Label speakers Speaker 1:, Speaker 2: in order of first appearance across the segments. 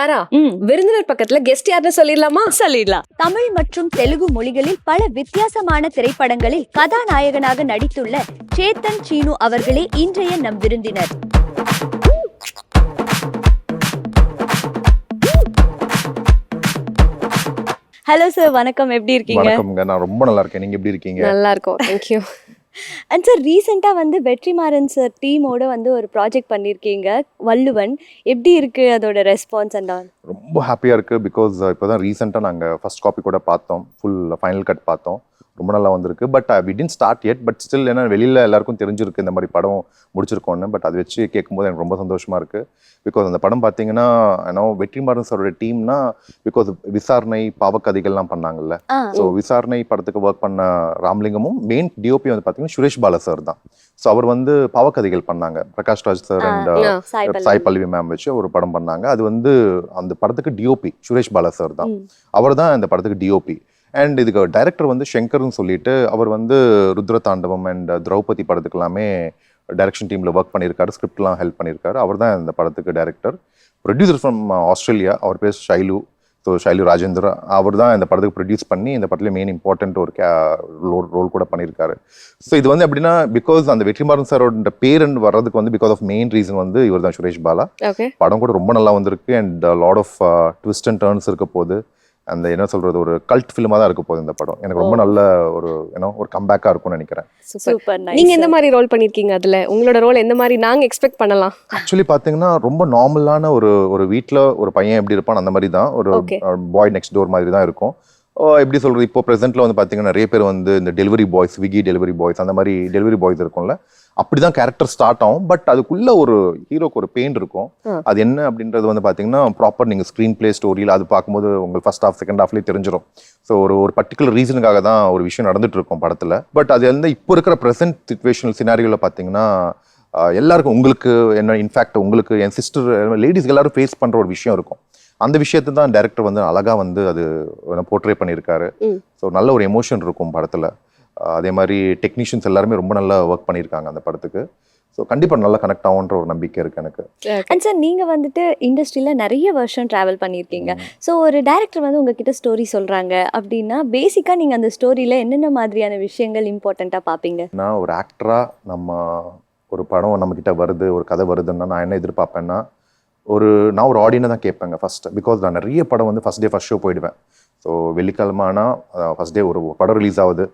Speaker 1: தாரா விருந்தினர் பக்கத்துல கெஸ்ட் யாருன்னு சொல்லிடலாமா?
Speaker 2: சொல்லிடலாம். தமிழ் மற்றும் தெலுங்கு மொழிகளில் பல வித்தியாசமான திரைப்படங்களில் கதாநாயகனாக நடித்துள்ள சேத்தன் சீனு அவர்களே இன்றைய நம் விருந்தினர். ஹலோ சார் வணக்கம். எப்படி இருக்கீங்க?
Speaker 3: வணக்கம்ங்க. நான் ரொம்ப நல்லா இருக்கேன். நீங்க எப்படி இருக்கீங்க?
Speaker 1: நல்லா இருக்கும். தேங்க்யூ
Speaker 2: அண்ட் சார் ரீசெண்டாக வந்து வெற்றிமாறன் சார் டீமோட வந்து ஒரு ப்ராஜெக்ட் பண்ணியிருக்கீங்க வள்ளுவன் எப்படி இருக்கு அதோட ரெஸ்பான்ஸ் அண்ட் ஆல்
Speaker 3: ரொம்ப ஹாப்பியாக இருக்குது பிகாஸ் இப்போ தான் ரீசெண்டாக நாங்கள் ஃபர்ஸ்ட் காப்பி கூட பார்த்தோம். ஃபுல் ஃபைனல் கட் பார்த்தோம். ரொம்ப நல்லா வந்திருக்கு. But we didn't start yet but still ஏன்னா வெளியில எல்லாருக்கும் தெரிஞ்சிருக்கு இந்த மாதிரி படம் முடிச்சிருக்கோன்னு. பட் அதை வச்சு கேட்கும்போது எனக்கு ரொம்ப சந்தோஷமா இருக்கு. பிகாஸ் அந்த படம் பார்த்தீங்கன்னா ஏன்னா வெற்றிமாறன் சாரோட டீம்னா பிகாஸ் விசாரணை பாவக்கதைகள்லாம் பண்ணாங்கல்ல. ஸோ விசாரணை படத்துக்கு ஒர்க் பண்ண ராம்லிங்கமும் மெயின் டிஓபி வந்து பார்த்தீங்கன்னா சுரேஷ் பாலா சார் தான். ஸோ அவர் வந்து பாவக்கதைகள் பண்ணாங்க. Prakash Raj sir and
Speaker 2: Sai
Speaker 3: Sai
Speaker 2: Pallavi.
Speaker 3: Ma'am வச்சு ஒரு படம் பண்ணாங்க. அது வந்து அந்த படத்துக்கு டிஓபி சுரேஷ் பாலா சார் தான். அவர் தான் இந்த படத்துக்கு டிஓபி அண்ட் இதுக்கு டைரக்டர் வந்து ஷங்கர்னு சொல்லிட்டு அவர் வந்து ருத்ர தாண்டவம் அண்ட் திரௌபதி படத்துக்கு எல்லாமே டைரக்ஷன் டீமில் ஒர்க் பண்ணியிருக்காரு ஸ்கிரிப்ட்லாம் ஹெல்ப் பண்ணியிருக்காரு. அவர் தான் இந்த படத்துக்கு டைரக்டர் ப்ரொடியூசர் ஃப்ரம் ஆஸ்திரேலியா அவர் பேர் ஷைலு ஸோ ஷைலு ராஜேந்திர அவர் தான் இந்த படத்துக்கு ப்ரொடியூஸ் பண்ணி இந்த படத்துல மெயின் இம்பார்ட்டன்ட் ஒரு கே ரோல் கூட பண்ணியிருக்காரு. ஸோ இது வந்து எப்படின்னா பிகாஸ் அந்த வெற்றிமாறன் சாரோட பேரன் வர்றதுக்கு வந்து பிகாஸ் ஆஃப் மெயின் ரீசன் வந்து இவர் தான் சுரேஷ் பாலா. படம் கூட ரொம்ப நல்லா வந்திருக்கு and lot of twist and turns இருக்க போகுது. அந்த என்ன சொல்றது ஒரு கல்ட் ஃபிலிமாக தான் இருக்க போகுது இந்த படம். எனக்கு ரொம்ப நல்ல ஒரு ஏன்னோ ஒரு கம்பேக்காக இருக்கும்னு நினைக்கிறேன்.
Speaker 1: சூப்பர் நீங்க எந்த மாதிரி ரோல் பண்ணிருக்கீங்க அதுல? உங்களோட ரோல் எந்த மாதிரி நாங்க எக்ஸ்பெக்ட் பண்ணலாம்?
Speaker 3: ஆக்சுவலி பார்த்தீங்கன்னா ரொம்ப நார்மலான ஒரு ஒரு வீட்டில் ஒரு பையன் எப்படி இருப்பான் அந்த மாதிரி தான். ஒரு. பாய் நெக்ஸ்ட் டோர் மாதிரி தான் இருக்கும். எப்படி சொல்றது இப்போ ப்ரெசென்ட்ல வந்து பார்த்தீங்கன்னா நிறைய பேர் வந்து இந்த டெலிவரி பாய்ஸ் விகி டெலிவரி பாய்ஸ் அந்த மாதிரி டெலிவரி பாய்ஸ் இருக்கும்ல. அப்படிதான் கேரக்டர் ஸ்டார்ட் ஆகும். பட் அதுக்குள்ள ஒரு ஹீரோக்கு ஒரு பெயின் இருக்கும். அது என்ன அப்படின்றது வந்து பார்த்தீங்கன்னா ப்ராப்பர் நீங்கள் ஸ்க்ரீன் பிளே ஸ்டோரியில் அது பார்க்கும்போது உங்களுக்கு ஃபர்ஸ்ட் ஹாஃப் செகண்ட் ஹாஃப்லேயே தெரிஞ்சிடும் ஸோ ஒரு ஒரு பர்டிகுலர் ரீசனுக்காக தான் ஒரு விஷயம் நடந்துட்டு இருக்கும் படத்தில். பட் அது வந்து இப்போ இருக்கிற ப்ரெசென்ட் சுச்சுவேஷனல் சினாரியோவில் பார்த்தீங்கன்னா எல்லாருக்கும் உங்களுக்கு என்ன இன்ஃபேக்ட் உங்களுக்கு என் சிஸ்டர் லேடிஸ் எல்லாரும் ஃபேஸ் பண்ற ஒரு விஷயம் இருக்கும். அந்த விஷயத்தை தான் டைரக்டர் வந்து அழகா வந்து அது போர்ட்ரே பண்ணியிருக்காரு. ஸோ நல்ல ஒரு எமோஷன் இருக்கும் படத்துல. அதே மாதிரி டெக்னீஷியன்ஸ் எல்லாருமே ரொம்ப நல்லா ஒர்க் பண்ணியிருக்காங்க அந்த படத்துக்கு. ஸோ கண்டிப்பா நல்லா கனெக்ட் ஆகுன்ற ஒரு நம்பிக்கை இருக்கு எனக்கு.
Speaker 2: அண்ட் சார் நீங்க வந்துட்டு இண்டஸ்ட்ரியில நிறைய வருஷம் டிராவல் பண்ணியிருக்கீங்க. ஸோ ஒரு டைரக்டர் வந்து உங்ககிட்ட ஸ்டோரி சொல்றாங்க அப்படின்னா பேசிக்கா நீங்க அந்த ஸ்டோரியில என்னென்ன மாதிரியான விஷயங்கள் இம்பார்ட்டண்டா பாப்பீங்க?
Speaker 3: நான் ஒரு ஆக்டரா நம்ம ஒரு படம் நம்ம கிட்ட வருது ஒரு கதை வருதுன்னா நான் என்ன எதிர்பார்ப்பேன்னா ஒரு நான் ஒரு ஆடியனை தான் கேட்பேங்க ஃபர்ஸ்ட் பிகாஸ் நான் நிறைய படம் வந்து ஃபர்ஸ்ட் டே ஃபர்ஸ்ட் ஷோ போயிடுவேன். ஸோ வெள்ளிக்கிழமைனா ஃபர்ஸ்ட் டே ஒரு படம் ரிலீஸ் ஆகுது.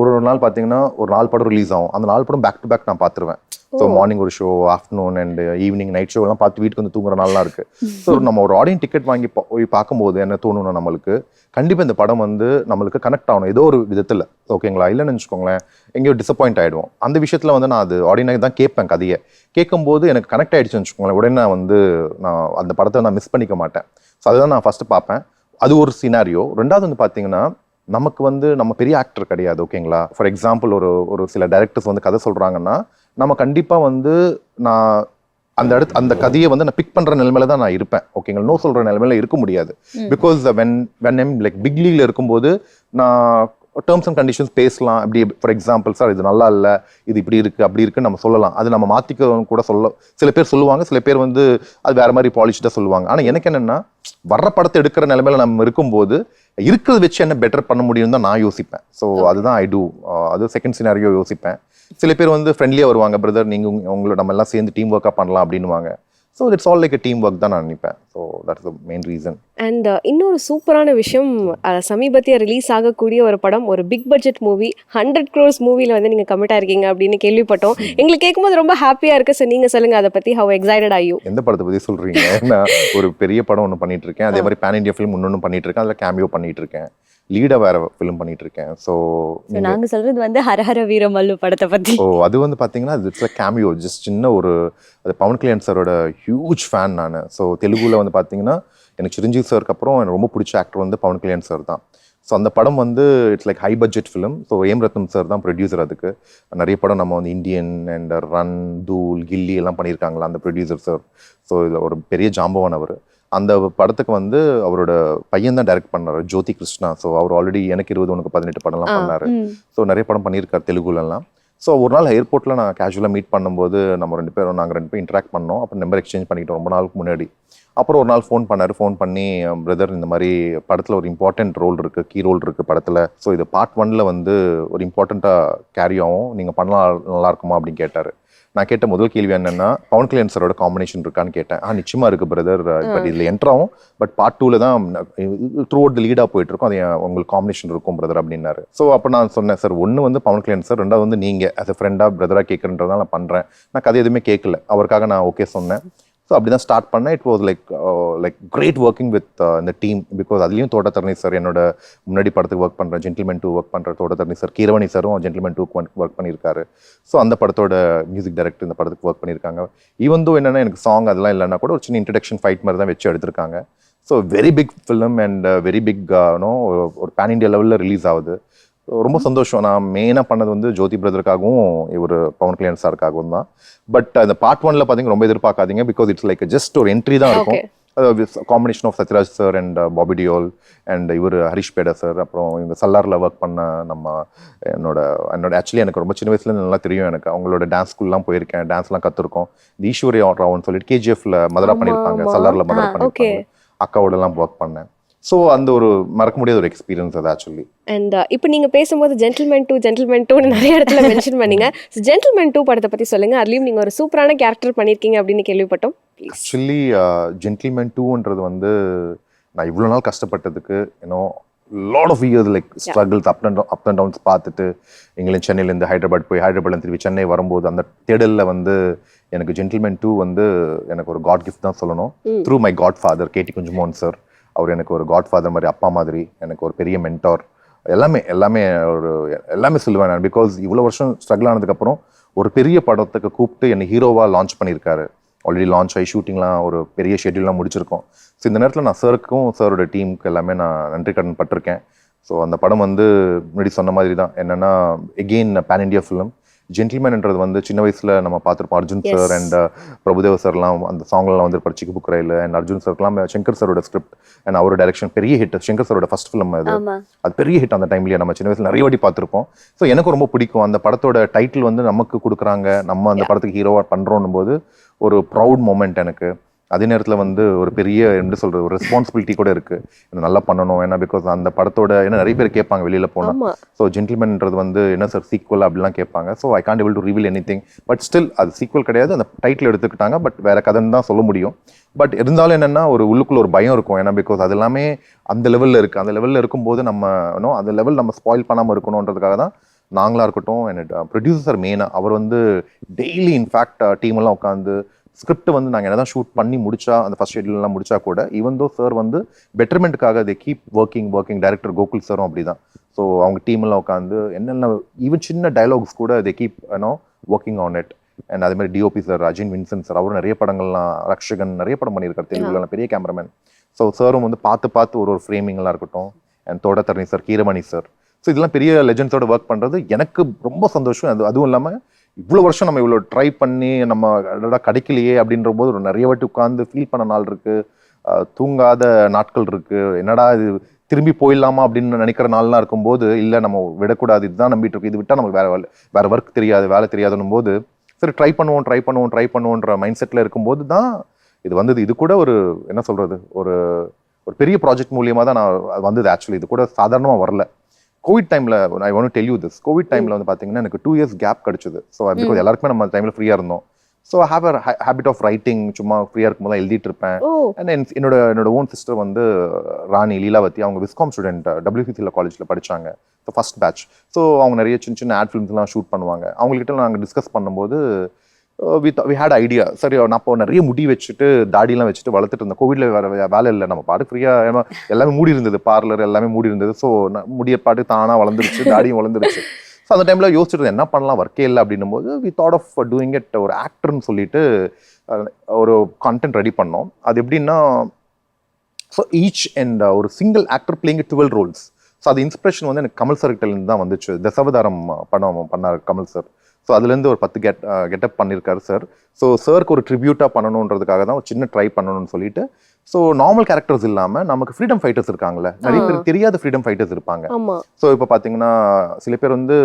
Speaker 3: ஒரு ஒரு நாள் பார்த்தீங்கன்னா ஒரு நாலு படம் ரிலீஸ் ஆகும். அந்த நாலு படம் பேக் டு பேக் நான் பார்த்துருவேன் ஸோ மார்னிங் ஒரு show afternoon and evening night show எல்லாம் பார்த்து வீட்டுக்கு வந்து தூங்குற நாள்லாம் இருக்கு. ஸோ நம்ம ஒரு ஆடியன் டிக்கெட் வாங்கி போய் பார்க்கும்போது என்ன தோணும்னா நம்மளுக்கு கண்டிப்பாக இந்த படம் வந்து நம்மளுக்கு கனெக்ட் ஆகணும். ஏதோ ஒரு விதத்தில். ஓகேங்களா இல்லைன்னு வச்சுக்கோங்களேன் எங்கேயோ டிசப்பாயிண்ட் ஆயிடுவோம். அந்த விஷயத்தில் வந்து நான் அது ஆடியனாக தான் கேட்பேன் கதையை. கேட்கும்போது எனக்கு கனெக்ட் ஆயிடுச்சுன்னு வச்சுக்கோங்களேன் உடனே நான் வந்து நான் அந்த படத்தை நான் மிஸ் பண்ணிக்க மாட்டேன். ஸோ அதுதான் நான் ஃபர்ஸ்ட் பார்ப்பேன் அது ஒரு சினாரியோ ரெண்டாவது வந்து பார்த்தீங்கன்னா நமக்கு வந்து நம்ம பெரிய ஆக்டர் கிடையாது ஓகேங்களா ஃபார் எக்ஸாம்பிள் ஒரு ஒரு சில டைரக்டர்ஸ் வந்து கதை சொல்றாங்கன்னா நம்ம கண்டிப்பா வந்து நான் அந்த இடத்து அந்த கதையை வந்து நான் பிக் பண்ற நிலைமையில தான் நான் இருப்பேன் ஓகேங்களா நோ சொல்ற நிலைமையில இருக்க முடியாது. Because when when I'm like big லீக்ல இருக்கும்போது நான் டேர்ம்ஸ் அண்ட் கண்டிஷன்ஸ் பேசலாம். அப்படி ஃபார் எக்ஸாம்பிள் சார் இது நல்லா இல்லை. இது இப்படி இருக்கு அப்படி இருக்குன்னு நம்ம சொல்லலாம். அது நம்ம மாத்திக்க கூட சொல்ல சில பேர் சொல்லுவாங்க. சில பேர் வந்து அது வேற மாதிரி பாலிஷ்டாக சொல்லுவாங்க. ஆனா எனக்கு என்னன்னா வர்ற படத்தை எடுக்கிற நிலைமையில நம்ம இருக்கும்போது இருக்கிறத வச்சு என்ன பெட்டர் பண்ண முடியும் தான் நான் யோசிப்பேன். ஸோ அதுதான் ஐ டூ அது செகண்ட் சினாரியோ யோசிப்பேன். சில பேர் வந்து ஃப்ரெண்ட்லியாக வருவாங்க பிரதர் நீங்க உங்க- உங்களை நம்ம எல்லாம் சேர்ந்து டீம் ஒர்க்காக பண்ணலாம் அப்படின்னுவாங்க. So it's all like team work தான் நான் நினைப்பேன். So that's the main reason
Speaker 1: and இன்னொரு சூப்பரான விஷயம் சமீபத்திய ரிலீஸ் ஆகக்கூடிய ஒரு படம் ஒரு big budget movie hundred crores மூவில வந்து நீங்க கமிட் ஆயிருக்கீங்க அப்படின்னு கேள்விப்பட்டோம். எங்களுக்கு கேட்கும்போது ரொம்ப ஹாப்பியா இருக்கு. சார் நீங்க சொல்லுங்க அதை பத்தி ஹவ் எக்ஸைட்டட் ஆயூ
Speaker 3: எந்த படத்தை பத்தி சொல்றீங்க? நான் ஒரு பெரிய படம் ஒன்று பண்ணிட்டு இருக்கேன். அதே மாதிரி பேன் இந்தியா ஃபிலிம் இன்னொன்று பண்ணிட்டு இருக்கேன். அதில் கேமியோ பண்ணிட்டு இருக்கேன். லீடா வேற ஃபிலிம் பண்ணிட்டு இருக்கேன் ஸோ
Speaker 2: So, நாங்க சொல்றது வந்து ஹரஹர வீரமல்லு படத்தை பத்தி.
Speaker 3: ஸோ அது வந்து பார்த்தீங்கன்னா இட்ஸ் அ கேமியோ ஜஸ்ட் சின்ன ஒரு அது பவன் கல்யாண் சாரோட ஹியூஜ் ஃபேன் நான். ஸோ தெலுங்குல வந்து பார்த்தீங்கன்னா எனக்கு சிரஞ்சீவி சாருக்கு அப்புறம் எனக்கு ரொம்ப பிடிச்ச ஆக்டர் வந்து பவன் கல்யாண் சார் தான். ஸோ அந்த படம் வந்து it's like high budget film so A M Rathnam sir தான் ப்ரொடியூசர் அதுக்கு. நிறைய படம் நம்ம வந்து இந்தியன் அண்ட் ரன் தூள் கில்லி எல்லாம் பண்ணியிருக்காங்களா அந்த ப்ரொடியூசர் சார். ஸோ இதில் ஒரு பெரிய ஜாம்பவான் அவர். அந்த படத்துக்கு வந்து அவரோட பையன் தான் டைரக்ட் பண்ணாரு ஜோதி கிருஷ்ணா. ஸோ அவர் ஆல்ரெடி எனக்கு இருபது உனக்கு பதினெட்டு படம்லாம். பண்ணாரு. ஸோ நிறைய படம் பண்ணியிருக்காரு தெலுங்குலலாம். ஸோ ஒரு நாள் ஏர்போர்ட்டில் நான் கேஷுவலாக மீட் பண்ணும்போது நம்ம ரெண்டு பேரும் நாங்கள் ரெண்டு பேரும் இன்ட்ராக்ட் பண்ணோம். அப்புறம் நம்பர் எக்ஸ்சேஞ்ச் பண்ணிக்கிட்டோம் ரொம்ப நாளுக்கு முன்னாடி. அப்புறம் ஒரு நாள் ஃபோன் பண்ணாரு. ஃபோன் பண்ணி பிரதர் இந்த மாதிரி படத்தில் ஒரு இம்பார்ட்டன்ட் ரோல் இருக்குது கீ ரோல் இருக்குது படத்தில். ஸோ இது பார்ட் ஒன்ல வந்து ஒரு இம்பார்ட்டண்ட்டாக கேரி ஆகும். நீங்கள் பண்ணலாம் நல்லா இருக்குமா? அப்படின்னு கேட்டார். நான் கேட்ட முதல் கேள்வி என்னன்னா பவன் கல்யாண் சரோட காம்பினேஷன் இருக்கான்னு கேட்டேன். ஆ நிச்சயமா இருக்கு பிரதர் பட் இதில் என்டர் ஆகும். பட் பார்ட் டூல தான் த்ரூ அவுட் லீடாக போயிட்டு இருக்கும். அது உங்களுக்கு காம்பினேஷன் இருக்கும் பிரதர் அப்படின்னாரு. ஸோ அப்போ நான் சொன்னேன் சார் ஒன்று வந்து பவன் கல்யாண் சார் ரெண்டாவது வந்து நீங்கள் as a ஃப்ரெண்டாக பிரதராக கேட்குறன்றதால நான் பண்ணுறேன் நான் கதை எதுவுமே கேட்கல. அவருக்காக நான் ஓகே சொன்னேன். ஸோ அப்படி தான் ஸ்டார்ட் பண்ணேன் it was like like great working with இந்த டீம் பிகாஸ் அதுலேயும் தோட்டத்தரணி சார் என்னோட முன்னாடி படத்துக்கு ஒர்க் பண்ணுற ஜென்டில்மேன் டூ ஒர்க் பண்ணுற தோட்டத்தரணி சார் கீரவணி சாரும் ஜென்டில்மேன் டூக்கு ஒர்க் பண்ணியிருக்காரு. ஸோ அந்த படத்தோட மியூசிக் டைரக்டர் இந்த படத்துக்கு ஒர்க் பண்ணியிருக்காங்க. ஈவன் தோ என்னென்னா எனக்கு சாங் அதெல்லாம் இல்லைன்னா கூட ஒரு சின்ன இன்ட்ரடக்ஷன் ஃபைட் மாதிரி தான் வச்சு எடுத்திருக்காங்க. So very big film and very big no ஒரு பேன் இண்டியா லெவலில் ரிலீஸ் ஆகுது. ரொம்ப சந்தோஷம். நான் மெயினாக பண்ணது வந்து ஜோதி பிரதருக்காகவும் இவர் பவன் கல்யாண் சாருக்காகவும் தான். பட் அந்த பார்ட் ஒன்ல பார்த்தீங்கன்னா ரொம்ப எதிர்பார்க்காதீங்க. பிகாஸ் இட்ஸ் லைக் ஜஸ்ட் ஒரு என்ட்ரி தான் இருக்கும். Combination of Sathyaraj sir and Bobby Deol and இவர் ஹரிஷ் பேடா சார் அப்புறம் இவங்க சல்லாரில் ஒர்க் பண்ண நம்ம என்னோட என்னோட ஆக்சுவலி எனக்கு ரொம்ப சின்ன வயசுல நல்லா தெரியும் எனக்கு. அவங்களோட டான்ஸ் ஸ்கூல்லாம் போயிருக்கேன். டான்ஸ்லாம் கற்றுருக்கோம் இந்த ஈஸ்வரி ராவன் சொல்லிட்டு கேஜிஎஃப்ல மதுரா பண்ணியிருப்பாங்க. சல்லாரில் மதுரா. பண்ணியிருப்பாங்க. அக்காவோடலாம் ஒர்க் பண்ணேன். ஸோ அந்த ஒரு மறக்க முடியாத ஒரு எக்ஸ்பீரியன்ஸ் அது ஆக்சுவலி
Speaker 1: அண்ட் இப்போ நீங்க பேசும்போது ஜென்டில்மேன் டூ ஜென்டில்மேன் டூ நிறைய இடத்துல மென்ஷன் பண்ணீங்க. ஜென்டில்மேன் டூ படத்தை பத்தி சொல்லுங்க. அதுலயும் நீங்க ஒரு சூப்பரான கேரக்டர் பண்ணிருக்கீங்க அப்படின்னு கேள்விப்பட்டோம்.
Speaker 3: ஆக்சுவலி ஜென்டில்மேன் டூன்றது வந்து நான் இவ்வளோ நாள் கஷ்டப்பட்டதுக்கு இன்னும் lot of years like struggles up and up and downs பார்த்துட்டு எங்களும் சென்னையிலேருந்து ஹைதராபாத் போய் ஹைதராபாத்ல திருப்பி சென்னை வரும்போது அந்த தேடலில் வந்து எனக்கு ஜென்டில்மேன் டூ வந்து எனக்கு ஒரு காட் கிஃப்ட் தான் சொல்லணும். Through my godfather KT Kunjumohan sir அவர் எனக்கு ஒரு காட் ஃபாதர் மாதிரி அப்பா மாதிரி எனக்கு ஒரு பெரிய மென்டார் எல்லாமே எல்லாமே ஒரு எல்லாமே சொல்லுவேன் நான். பிகாஸ் இவ்வளோ வருஷம் ஸ்ட்ரகிள் ஆனதுக்கப்புறம் ஒரு பெரிய படத்துக்கு கூப்பிட்டு என்னை ஹீரோவாக லான்ச் பண்ணியிருக்காரு. ஆல்ரெடி லான்ச் ஆகி ஷூட்டிங்லாம் ஒரு பெரிய ஷெட்யூல்லாம் முடிச்சிருக்கோம். ஸோ இந்த நேரத்தில் நான் சருக்கும் சாரோட டீமுக்கு எல்லாமே நான் நன்றி கடன் பட்டிருக்கேன். ஸோ அந்த படம் வந்து முன்னாடி சொன்ன மாதிரி தான் என்னன்னா எகெயின் பேன் இண்டியா ஃபிலிம் ஜென்டில்மேன்ன்றது வந்து சின்ன வயசுல நம்ம பார்த்துருப்போம். அர்ஜுன். சார் அண்ட் பிரபுதேவ சார்லாம் அந்த சாங்லாம் வந்து சிக்கு புக் ரயில் அண்ட் அர்ஜுன் சார்லாம் சங்கர் சாரோட ஸ்கிரிப்ட் அண்ட் அவரோட டைரக்ஷன் பெரிய ஹிட் சங்கர் சாரோட ஃபர்ஸ்ட் ஃபிலிம் அது. அது பெரிய ஹிட் அந்த டைம்லயே நம்ம சின்ன வயசுல நிறைய வாட்டி பார்த்துருப்போம். ஸோ எனக்கு ரொம்ப பிடிக்கும். அந்த படத்தோட டைட்டில் வந்து நமக்கு கொடுக்குறாங்க. நம்ம அந்த படத்துக்கு ஹீரோவா பண்றோம் போது ஒரு ப்ரௌட் மூமெண்ட் எனக்கு. அதே நேரத்தில் வந்து ஒரு பெரிய என்ன சொல்றது ஒரு ரெஸ்பான்சிபிலிட்டி கூட இருக்கு. இது நல்லா பண்ணணும் ஏன்னா பிகாஸ் அந்த படத்தோட ஏன்னா நிறைய பேர் கேட்பாங்க வெளியில போனா.
Speaker 1: ஆமா.
Speaker 3: ஸோ ஜென்டில்மேன்ன்றது வந்து என்ன சார் சீக்வல் அப்படிலாம் கேட்பாங்க. So I can't able to reveal anything but still அது சீக்வல் கிடையாது. அந்த டைட்டில் எடுத்துக்கிட்டாங்க. பட் வேற கதைன்னு தான் சொல்ல முடியும். பட் இருந்தாலும் என்னன்னா ஒரு உள்ளுக்குள்ள ஒரு பயம் இருக்கும். ஏன்னா பிகாஸ் அது எல்லாமே அந்த லெவலில் இருக்கு. அந்த லெவலில் இருக்கும்போது நம்ம இன்னும் அந்த லெவல் நம்ம ஸ்பாயில் பண்ணாமல் இருக்கணுன்றதுக்காக தான் நாங்களா இருக்கட்டும் என்னோட ப்ரொடியூசர் மெயினாக அவர் வந்து டெய்லி இன்ஃபேக்ட் டீம் எல்லாம் உட்காந்து ஸ்கிரிப்ட் வந்து நாங்கள் என்னதான் ஷூட் பண்ணி முடிச்சா அந்த ஃபர்ஸ்ட் ஷெட்யூல்லாம் முடிச்சா கூட ஈவன் தோ சார் வந்து பெட்டர்மெண்ட்டுக்காக they keep working working director Gokul சாரும் அப்படிதான். ஸோ அவங்க டீம்லாம் உட்காந்து என்னென்ன ஈவன் சின்ன டைலாக்ஸ் கூட they keep ஏன்னோ working on it and அதே மாதிரி DOP sir Ajin Vinson sir அவரும் நிறைய படங்கள்லாம் ரக்ஷகன் நிறைய படம் பண்ணியிருக்காரு தெலுங்குலாம் பெரிய கேமராமேன் ஸோ சாரும் வந்து பார்த்து பார்த்து ஒரு ஒரு ஃப்ரேமிங்லாம் இருக்கட்டும். And Thotatharani sir Keeravani sir so இதெல்லாம் பெரிய லெஜண்ட்ஸோட ஒர்க் பண்ணுறது எனக்கு ரொம்ப சந்தோஷம். அது அதுவும் இல்லாமல் இவ்வளோ வருஷம் நம்ம இவ்வளோ ட்ரை பண்ணி நம்ம அடடா கிடைக்கலையே அப்படின்ற போது ஒரு நிறைய வாட்டி உட்காந்து ஃபீல் பண்ண நாள் இருக்குது தூங்காத நாட்கள் இருக்குது என்னடா இது திரும்பி போயிடலாமா அப்படின்னு நினைக்கிற நாள்லாம் இருக்கும்போது இல்லை நம்ம விடக்கூடாது இதுதான் நம்பிட்டு இருக்கு இது விட்டால் நமக்கு வேற வேலை வேற ஒர்க் தெரியாது வேலை தெரியாதுன்னும் போது சரி ட்ரை பண்ணுவோம் ட்ரை பண்ணுவோம் ட்ரை பண்ணுவோன்ற மைண்ட் செட்டில் இருக்கும்போது தான் இது வந்தது. இது கூட ஒரு என்ன சொல்கிறது ஒரு ஒரு பெரிய ப்ராஜெக்ட் மூலியமாக தான் நான் வந்தது ஆக்சுவலி இது கூட சாதாரணமாக வரல. கோவிட் டைம்ல I won't tell you this COVID டைம்ல வந்து பாத்தீங்கன்னா எனக்கு டூ இயர்ஸ் கேப் கிடைச்சது. ஸோ பிகாஸ் எல்லாருக்குமே நம்ம டைம்ல ஃப்ரீயா இருந்தோம். So have a habit of writing சும்மா ஃப்ரீயா இருக்கும்போது எழுதிட்டு இருப்பேன். அண்ட் என்னோட என்னோட ஓன் சிஸ்டர் வந்து ராணி லீலாவதி அவங்க விஸ்காம் ஸ்டூடெண்ட் டபிள்யூசிசியில் காலேஜில் படிச்சாங்க. ஸோ ஃபர்ஸ்ட் பேட்ச் ஸோ அவங்க நிறைய சின்ன சின்ன ஆட் ஃபிலிம்ஸ்லாம் ஷூட் பண்ணுவாங்க. அவங்ககிட்ட நாங்கள் டிஸ்கஸ் பண்ணும்போது வி வி ஹேட் ஐடியா சரி நான் அப்போ நிறைய முடி வச்சுட்டு தாடிலாம் வச்சுட்டு வளர்த்துட்டு இருந்தேன். கோவிட்ல வேற வேலை இல்லை. நம்ம பாட்டு ஃப்ரீயாக எல்லாமே மூடி இருந்தது. பார்லர் எல்லாமே மூடி இருந்தது. ஸோ முடிய பாட்டு தானாக வளர்ந்துருச்சு. தாடியும் வளர்ந்துருச்சு. ஸோ அந்த டைமில் யோசிச்சுட்டு என்ன பண்ணலாம்? ஒர்க்கே இல்லை அப்படின்னும் போது we thought of doing it ஒரு ஆக்டர்னு சொல்லிட்டு ஒரு கான்டென்ட் ரெடி பண்ணோம். அது எப்படின்னா ஸோ ஈச் அண்ட் ஒரு single actor playing twelve roles so அது இன்ஸ்பிரேஷன் வந்து எனக்கு கமல் சார் தான் வந்துச்சு. தசவதாரம் படம் பண்ணார் கமல் சார் ஸோ அதுலேருந்து ஒரு பத்து கெட் கெட்டப் பண்ணியிருக்காரு சார் ஸோ சாருக்கு ஒரு ட்ரிபியூட்டாக பண்ணணுன்றதுக்காக தான் ஒரு சின்ன ட்ரை பண்ணணும்னு சொல்லிட்டு ஸோ நார்மல் கேரக்டர்ஸ் இல்லாமல் நமக்கு ஃப்ரீடம் ஃபைட்டர்ஸ் இருக்காங்கல்ல. நிறைய பேர் தெரியாத ஃப்ரீடம் ஃபைட்டர்ஸ் இருப்பாங்க. ஸோ இப்போ பார்த்தீங்கன்னா சில பேர் வந்து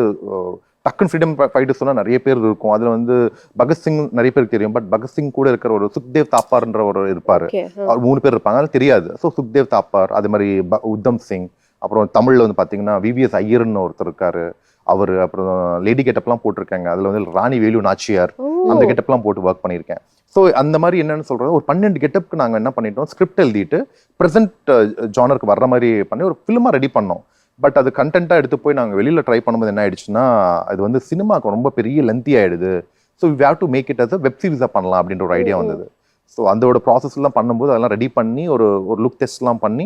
Speaker 3: டக்குன்னு ஃப்ரீடம் ஃபைட்டர் சொன்னா நிறைய பேர் இருக்கும். அதுல வந்து பகத்சிங் நிறைய பேருக்கு தெரியும். பட் பகத்சிங் கூட இருக்கிற ஒரு சுக்தேவ் தாப்பார்ன்ற ஒரு இருப்பாரு. அவர் மூணு பேர் இருப்பாங்க. அது தெரியாது. ஸோ சுக்தேவ் தாப்பார் அது மாதிரி உத்தம் சிங் அப்புறம் தமிழ்ல வந்து பாத்தீங்கன்னா விவிஎஸ் ஐயர்னு ஒருத்தர் இருக்காரு. அவர் அப்புறம் லேடி கெட்டப்லாம் போட்டிருக்காங்க. அதுல வந்து ராணி வேலு நாச்சியார் அந்த கெட்டப்லாம் போட்டு ஒர்க் பண்ணியிருக்கேன். ஸோ அந்த மாதிரி என்னன்னு சொல்றது ஒரு பன்னெண்டு கெட்டப்க்கு நாங்கள் என்ன பண்ணிட்டோம் ஸ்கிரிப்ட் எழுதிட்டு ப்ரெசென்ட் ஜானருக்கு வர்ற மாதிரி பண்ணி ஒரு ஃபிலிமாக ரெடி பண்ணோம். பட் அது கண்டென்ட்டாக எடுத்து போய் நாங்கள் வெளியில் ட்ரை பண்ணும்போது என்ன ஆயிடுச்சுன்னா அது வந்து சினிமாக்கு ரொம்ப பெரிய லென்த்தி ஆயிடுது. So we have to make it as web சீரிஸாக பண்ணலாம் அப்படின்ற ஒரு ஐடியா வந்தது. ஸோ அதோட ப்ராசஸ்லாம் பண்ணும்போது அதெல்லாம் ரெடி பண்ணி ஒரு ஒரு லுக் டெஸ்ட்லாம் பண்ணி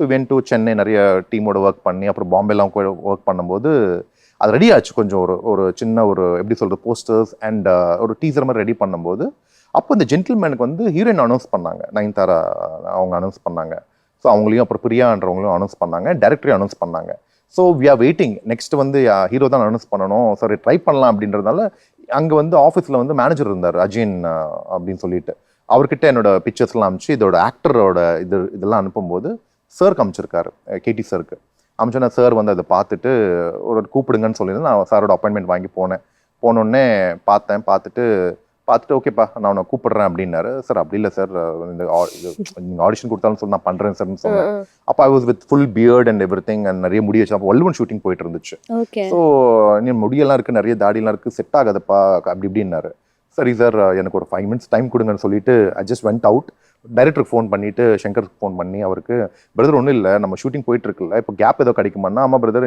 Speaker 3: ஸோ வென் டு சென்னை நிறைய டீமோட ஒர்க் பண்ணி அப்புறம் பாம்பேலாம் ஒர்க் பண்ணும்போது அது ரெடி ஆச்சு கொஞ்சம் ஒரு ஒரு சின்ன ஒரு எப்படி சொல்கிறது போஸ்டர்ஸ் அண்ட் ஒரு டீசர் மாதிரி ரெடி பண்ணும்போது அப்போ இந்த ஜென்டில்மேனுக்கு வந்து ஹீரோயின் அனௌன்ஸ் பண்ணாங்க. நயன்தாரா அவங்க அனௌன்ஸ் பண்ணாங்க. ஸோ அவங்களையும் அப்புறம் பிரியான்றவங்களும் அனௌன்ஸ் பண்ணாங்க. டேரக்டரையும் அனௌன்ஸ் பண்ணாங்க. So we are waiting next வந்து uh, ஹீரோ தான் அனௌன்ஸ் பண்ணணும். சாரி ட்ரை பண்ணலாம் அப்படின்றதுனால அங்கே வந்து ஆஃபீஸில் வந்து மேனேஜர் இருந்தார் அஜயன் அப்படின்னு சொல்லிட்டு. அவர்கிட்ட என்னோட பிக்சர்ஸ்லாம் அனுப்பிச்சு இதோட ஆக்டரோட இது இதெல்லாம் அனுப்பும்போது சார் காமிச்சிருக்காரு கேடி சாருக்கு அமிச்சோன்னா சார் வந்து அதை பார்த்துட்டு ஒரு கூப்பிடுங்கன்னு சொல்லியிருந்தேன். நான் சாரோட அப்பாயின்மெண்ட் வாங்கி போனேன். போனோடனே பார்த்தேன் பார்த்துட்டு பார்த்துட்டு ஓகேப்பா நான் உன்னை கூப்பிடுறேன் அப்படின்னாரு. சார் அப்படி இல்லை சார். இந்த நீங்கள் ஆடிஷன் கொடுத்தாலும் சொல்லி நான் பண்ணுறேன் சார்னு சொன்னேன். அப்போ I was with full beard and everything and நிறைய முடி வச்சு அப்போ வல்லுவன் ஷூட்டிங் போயிட்டு இருந்துச்சு. ஸோ நீ முடியெல்லாம் இருக்கு நிறைய தாடியெல்லாம் இருக்கு செட் ஆகாதப்பா அப்படி இப்படின்னாரு. சரி சார் uh, எனக்கு ஒரு ஃபைவ் மினிட்ஸ் டைம் கொடுங்கன்னு சொல்லிட்டு ஐ ஜஸ்ட் வெண்ட் அவுட் டைரக்டருக்கு ஃபோன் பண்ணிட்டு ஷங்கருக்கு ஃபோன் பண்ணி அவருக்கு பிரதர் ஒன்றும் இல்லை நம்ம ஷூட்டிங் போயிட்டுருக்குல்ல இப்போ கேப் ஏதோ கிடைக்குமான்னா ஆமாம் பிரதர்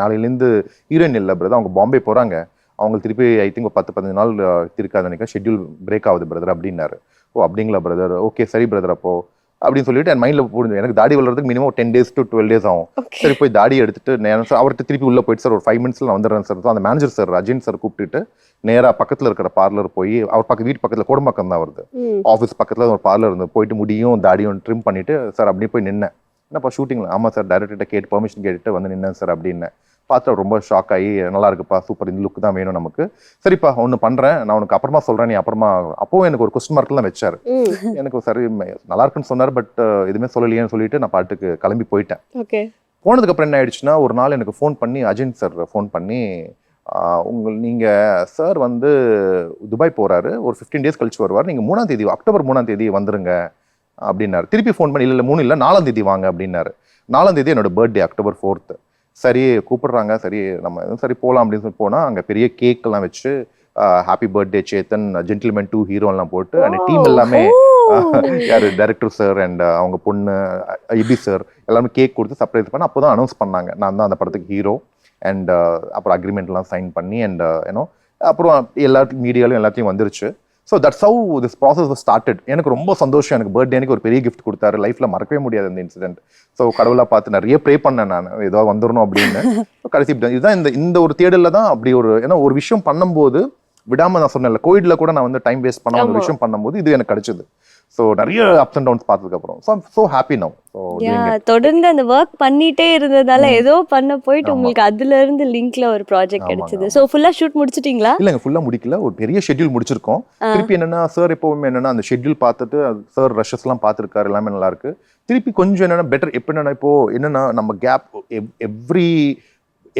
Speaker 3: நாளையிலேருந்து ஹீரோயின் இல்லை பிரதர் அவங்க பாம்பே போகிறாங்க அவங்க திருப்பி ஐ திங்க் பத்து பதினஞ்சு நாள் uh, இருக்காது நினைக்கிறேன். ஷெட்யூல் பிரேக் ஆகுது பிரதர் அப்படின்னாரு. ஓ அப்படிங்களா பிரதர் ஓகே சரி பிரதர் அப்போ அப்படின்னு சொல்லிட்டு என் மைண்டில் புரிஞ்சு எனக்கு தாடி வளர்றதுக்கு minimum ten days to twelve days ஆகும். சரி போய் தாடி எடுத்துட்டு நேரம் சார் அவர்கிட்ட திருப்பி உள்ள போயிட்டு சார் ஒரு ஃபைவ் மினிட்ஸ்ல நான் வந்துடுறேன் சார் அந்த மேனேஜர் சார் அஜயன் சார் கூப்பிட்டுட்டு நேரா பக்கத்துல இருக்கிற பார்லர் போய் அவர் பக்கம் வீட்டு பக்கத்துல கோடம்பாக்கம் தான் வருது ஆஃபீஸ் பக்கத்துல ஒரு பார்லர் இருந்து போயிட்டு முடியும் தாடியும் ட்ரிம் பண்ணிட்டு சார் அப்படியே போய் நின்னேன். என்னப்பா ஷூட்டிங்ல ஆமா சார் டேரக்டர்கிட்ட கேட்டு பெர்மிஷன் கேட்டுட்டு வந்து நின்னேன் சார் அப்படின்னேன் பார்த்தா ரொம்ப ஷாக் ஆகி நல்லா இருக்குப்பா சூப்பர் இந்த லுக் தான் வேணும் நமக்கு. சரிப்பா ஒன்று பண்றேன். நான் உனக்கு அப்புறமா சொல்றேன் நீ அப்புறமா அப்பவும் எனக்கு ஒரு கொஸ்டின் மார்க்லாம் வச்சாரு. எனக்கு சரி நல்லா இருக்குன்னு சொன்னார் பட் எதுவுமே சொல்லலையேன்னு சொல்லிட்டு நான் பாட்டுக்கு கிளம்பி போயிட்டேன்.
Speaker 1: ஓகே.
Speaker 3: போனதுக்கு அப்புறம் என்ன ஆயிடுச்சுன்னா ஒரு நாள் எனக்கு ஃபோன் பண்ணி அஜயன் சார் ஃபோன் பண்ணி உங்கள் நீங்கள் சார் வந்து துபாய் போறாரு. ஒரு ஃபிஃப்டீன் டேஸ் கழிச்சு வருவார். நீங்கள் மூணாம் தேதி அக்டோபர் மூணாம் தேதி வந்துருங்க அப்படின்னாரு. திருப்பி ஃபோன் பண்ணி இல்லை இல்லை மூணு இல்லை நாலாம் தேதி வாங்க அப்படின்னாரு. நாலாம் தேதி என்னோட பர்த்டே அக்டோபர் ஃபோர்த்து சரி கூப்பிடுறாங்க. சரி நம்ம எதுவும் சரி போகலாம் அப்படின்னு சொல்லி போனால் அங்கே பெரிய கேக் எல்லாம் வச்சு happy birthday Chetan gentleman two ஹீரோலாம் போட்டு அந்த டீம் எல்லாமே யார் டைரக்டர் சார் அண்ட் அவங்க பொண்ணு இபி சார் எல்லாமே கேக் கொடுத்து சர்ப்ரைஸ் பண்ணி அப்போ தான் அனௌன்ஸ் பண்ணாங்க. நான் தான் அந்த படத்துக்கு ஹீரோ அண்ட் அப்புறம் அக்ரிமெண்ட்லாம் சைன் பண்ணி அண்ட் ஏன்னோ அப்புறம் எல்லாத்தையும் மீடியாலும் எல்லாத்தையும் வந்துருச்சு. So that's how this process started எனக்கு ரொம்ப சந்தோஷம். எனக்கு பர்த்டே எனக்கு ஒரு பெரிய கிஃப்ட் கொடுத்தாரு. லைஃப்ல மறக்கவே முடியாது அந்த இன்சிடென்ட் ஸோ கடவுளாக பார்த்து நிறைய ப்ரே பண்ணேன் நான். ஏதோ வந்துடணும் அப்படின்னு. கடைசி இதுதான் இந்த இந்த ஒரு தேடலில் தான் அப்படி ஒரு ஏன்னா ஒரு விஷயம் பண்ணும்போது விடாம நான் சொன்னேன்ல கோவிட்ல கூட நான் வந்து டைம் வேஸ்ட் பண்ண ஒரு. விஷயம் பண்ணும்போது இது எனக்கு கிடைச்சது ஸோ நிறைய அப்ஸ் அண்ட் டவுன்ஸ் பார்த்ததுக்கு அப்புறம் so so happy now so
Speaker 2: தொடர்ந்து அந்த ஒர்க் பண்ணிட்டே இருந்ததால. ஏதோ பண்ண போயிட்டு. உங்களுக்கு அதுல இருந்து லிங்க்ல ஒரு ப்ராஜெக்ட் கிடைச்சது. சோ ஃபுல்லா ஷூட் முடிச்சிட்டீங்களா
Speaker 3: இல்லைங்க ஃபுல்லா முடிக்கல ஒரு பெரிய ஷெட்யூல் முடிச்சிருக்கோம். திருப்பி என்னன்னா சார் எப்பவுமே என்னன்னா அந்த ஷெட்யூல் பார்த்துட்டு சார் ரஷஸ் எல்லாம் பார்த்துருக்காரு எல்லாமே நல்லா இருக்கு திருப்பி கொஞ்சம் என்னன்னா பெட்டர் எப்போ என்னன்னா இப்போ என்னன்னா நம்ம கேப் எவ்ரி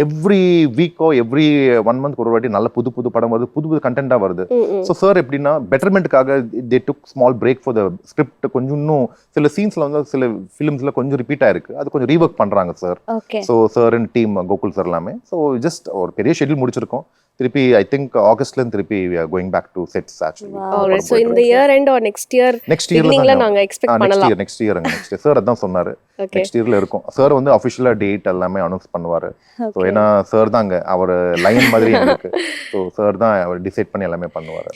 Speaker 3: எவ்ரி வீக்கோ எவ்ரி ஒன் மந்த் ஒரு வாட்டி நல்ல புது புது படம் வருது புது புது கண்டென்ட்டாக வருது. ஸோ சார் எப்படின்னா பெட்டர்மெண்ட்டுக்காக they took small break for the script கொஞ்சம் இன்னும் சில சீன்ஸ்ல வந்து சில ஃபிலிம்ஸ்ல கொஞ்சம் ரிப்பீட் ஆயிருக்கு. அது கொஞ்சம் ரீஒர்க் பண்றாங்க sir so sir and team Gokul sir எல்லாமே. ஸோ ஜஸ்ட் ஒரு பெரிய ஷெட்யூல் முடிச்சிருக்கோம். திருப்பி ஐ திங்க் ஆகஸ்ட்ல இருந்து திருப்பி going back to sets actually
Speaker 1: so இந்த year end or next year
Speaker 3: next இயர்ல
Speaker 1: நாங்க எக்ஸ்பெக்ட்
Speaker 3: நெக்ஸ்ட்
Speaker 1: பண்ணலாம்.
Speaker 3: Year next year next year sir அதான் சொன்னாரு. நெக்ஸ்ட் இயர்ல இருக்கும். சார் வந்து அஃபிஷியலா டேட் எல்லாமே அனௌன்ஸ் பண்ணுவாரு. ஸோ ஏன்னா சார் தாங்க அவர் லைன் மாதிரி எங்களுக்கு. ஸோ சார் தான் அவர் டிசைட் பண்ணி எல்லாமே பண்ணுவாரு.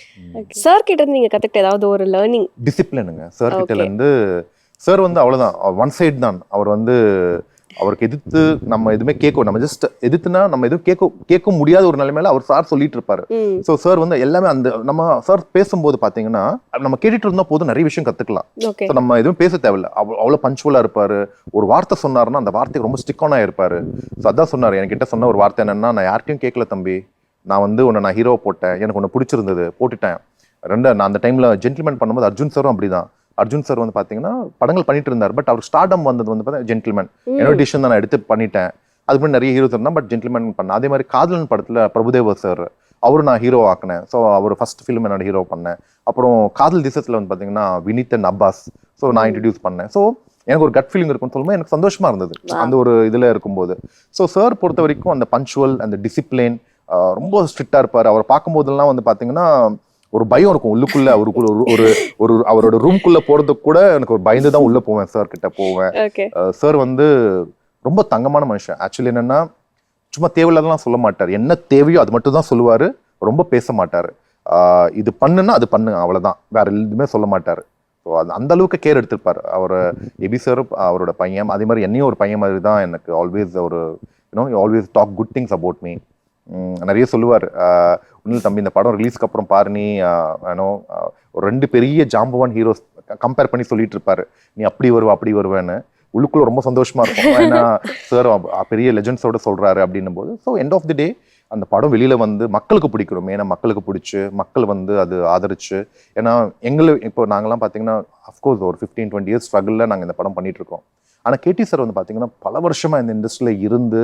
Speaker 1: சார் கிட்ட இருந்து நீங்க கத்துக்கிட்ட ஏதாவது ஒரு லேர்னிங்
Speaker 3: டிசிப்ளினுங்க சார் கிட்ட. இருந்து சார் வந்து அவ்வளவுதான். ஒன் சைடு தான். அவர் வந்து அவருக்கு எதிர்த்து நம்ம எதுவுமே கேட்கும் நம்ம ஜஸ்ட் எதிர்த்துனா நம்ம எதுவும் கேட்க கேட்க முடியாத ஒரு நிலைமையில அவர் சார் சொல்லிட்டு இருப்பாரு. ஸோ சார் வந்து எல்லாமே அந்த நம்ம சார் பேசும்போது பாத்தீங்கன்னா நம்ம கேட்டுட்டு இருந்தா போதும் நிறைய விஷயம் கத்துக்கலாம். ஸோ நம்ம எதுவும் பேச தேவையில்ல. அவ்வளோ பஞ்சுவலா இருப்பாரு. ஒரு வார்த்தை சொன்னாருன்னா அந்த வார்த்தைக்கு ரொம்ப ஸ்டிக் ஆனா இருப்பாரு. ஸோ அதான் சொன்னாரு. என்கிட்ட சொன்ன ஒரு வார்த்தை என்னன்னா நான் யார்ட்டையும் கேட்கல தம்பி. நான் வந்து உன்னை நான் ஹீரோ போட்டேன். எனக்கு ஒன்று பிடிச்சிருந்தது. போட்டுட்டேன். ரெண்டு நான் அந்த டைம்ல ஜென்டில்மேன் பண்ணும்போது அர்ஜுன் சாரும் அப்படிதான். அர்ஜுன் சார் வந்து பாத்தீங்கன்னா படங்கள் பண்ணிட்டு இருந்தார். பட் அவர் ஸ்டார்டம் வந்தது வந்து பார்த்தா ஜென்டில்மேன் என்னோட டிசிஷன் தான் நான் எடுத்து பண்ணிட்டேன். அதுக்கு முன்னாடி நிறைய ஹீரோஸ் இருந்தா பட் ஜென்டில்மேன் பண்ணேன். அதே மாதிரி காதலன் படத்துல பிரபுதேவா சார் அவரும் நான் ஹீரோ ஆக்கினேன். ஸோ அவர் ஃபர்ஸ்ட் ஃபிலிம் என்னோட ஹீரோ பண்ணேன். அப்புறம் காதல் திசத்துல வந்து பாத்தீங்கன்னா வினித் அண்ட் அப்பாஸ். ஸோ நான் இன்ட்ரடியூஸ் பண்ணேன். ஸோ எனக்கு ஒரு கட் ஃபீலிங் இருக்கும்னு சொல்லும்போது எனக்கு சந்தோஷமா இருந்தது. அந்த ஒரு இதுல இருக்கும்போது. ஸோ சார் பொறுத்த வரைக்கும் அந்த பஞ்சுவல் அந்த டிசிப்ளின் ரொம்ப ஸ்ட்ரிக்டா இருப்பார். அவர் பார்க்கும்போதெல்லாம் வந்து பாத்தீங்கன்னா ஒரு பயம் இருக்கும் உள்ளுக்குள்ள அவருக்குள்ள ஒரு ஒரு ஒரு அவரோட ரூம்குள்ள போறதுக்கு கூட எனக்கு ஒரு பயந்து தான் உள்ள போவேன் சார் கிட்ட போவேன். சார் வந்து ரொம்ப தங்கமான மனுஷன். ஆக்சுவலி என்னன்னா சும்மா தேவையில்லாதெல்லாம் சொல்ல மாட்டார். என்ன தேவையோ அது மட்டும் தான் சொல்லுவாரு. ரொம்ப பேச மாட்டாரு. இது பண்ணுன்னா அது பண்ணு அவ்வளவுதான். வேற எதுவுமே சொல்ல மாட்டாரு. ஸோ அது அந்த அளவுக்கு கேர் எடுத்திருப்பார். அவர் எபி சார் அவரோட பையன். அதே மாதிரி என்னையும் ஒரு பையன் மாதிரி தான் எனக்கு ஆல்வேஸ் ஒரு you know always talk good things about me நிறைய சொல்லுவார். உன்னில் தம்பி இந்த படம் ரிலீஸ்க்கு அப்புறம் பாரு நீ ஏன்னோ ஒரு ரெண்டு பெரிய ஜாம்பவான் ஹீரோஸ் கம்பேர் பண்ணி சொல்லிட்டு இருப்பாரு. நீ அப்படி வருவ அப்படி வருவேன்னு. உள்ளுக்குள்ள ரொம்ப சந்தோஷமா இருக்கும். ஏன்னா சார் பெரிய லெஜண்ட்ஸோட சொல்றாரு அப்படின்னும் போது so end of the day அந்த படம் வெளியில் வந்து மக்களுக்கு பிடிக்கணும். ஏன்னா மக்களுக்கு பிடிச்சி மக்கள் வந்து அது ஆதரிச்சு. ஏன்னா எங்களை இப்போ நாங்களாம் பார்த்தீங்கன்னா அஃப்கோர்ஸ் ஒரு ஃபிஃப்டீன் டுவெண்ட்டி இயர்ஸ் ஸ்ட்ரகிளில் நாங்கள் இந்த படம் பண்ணிகிட்ருக்கோம் ஆனால் கேடி சார் வந்து பார்த்தீங்கன்னா பல வருஷமாக இந்த இண்டஸ்ட்ரியில் இருந்து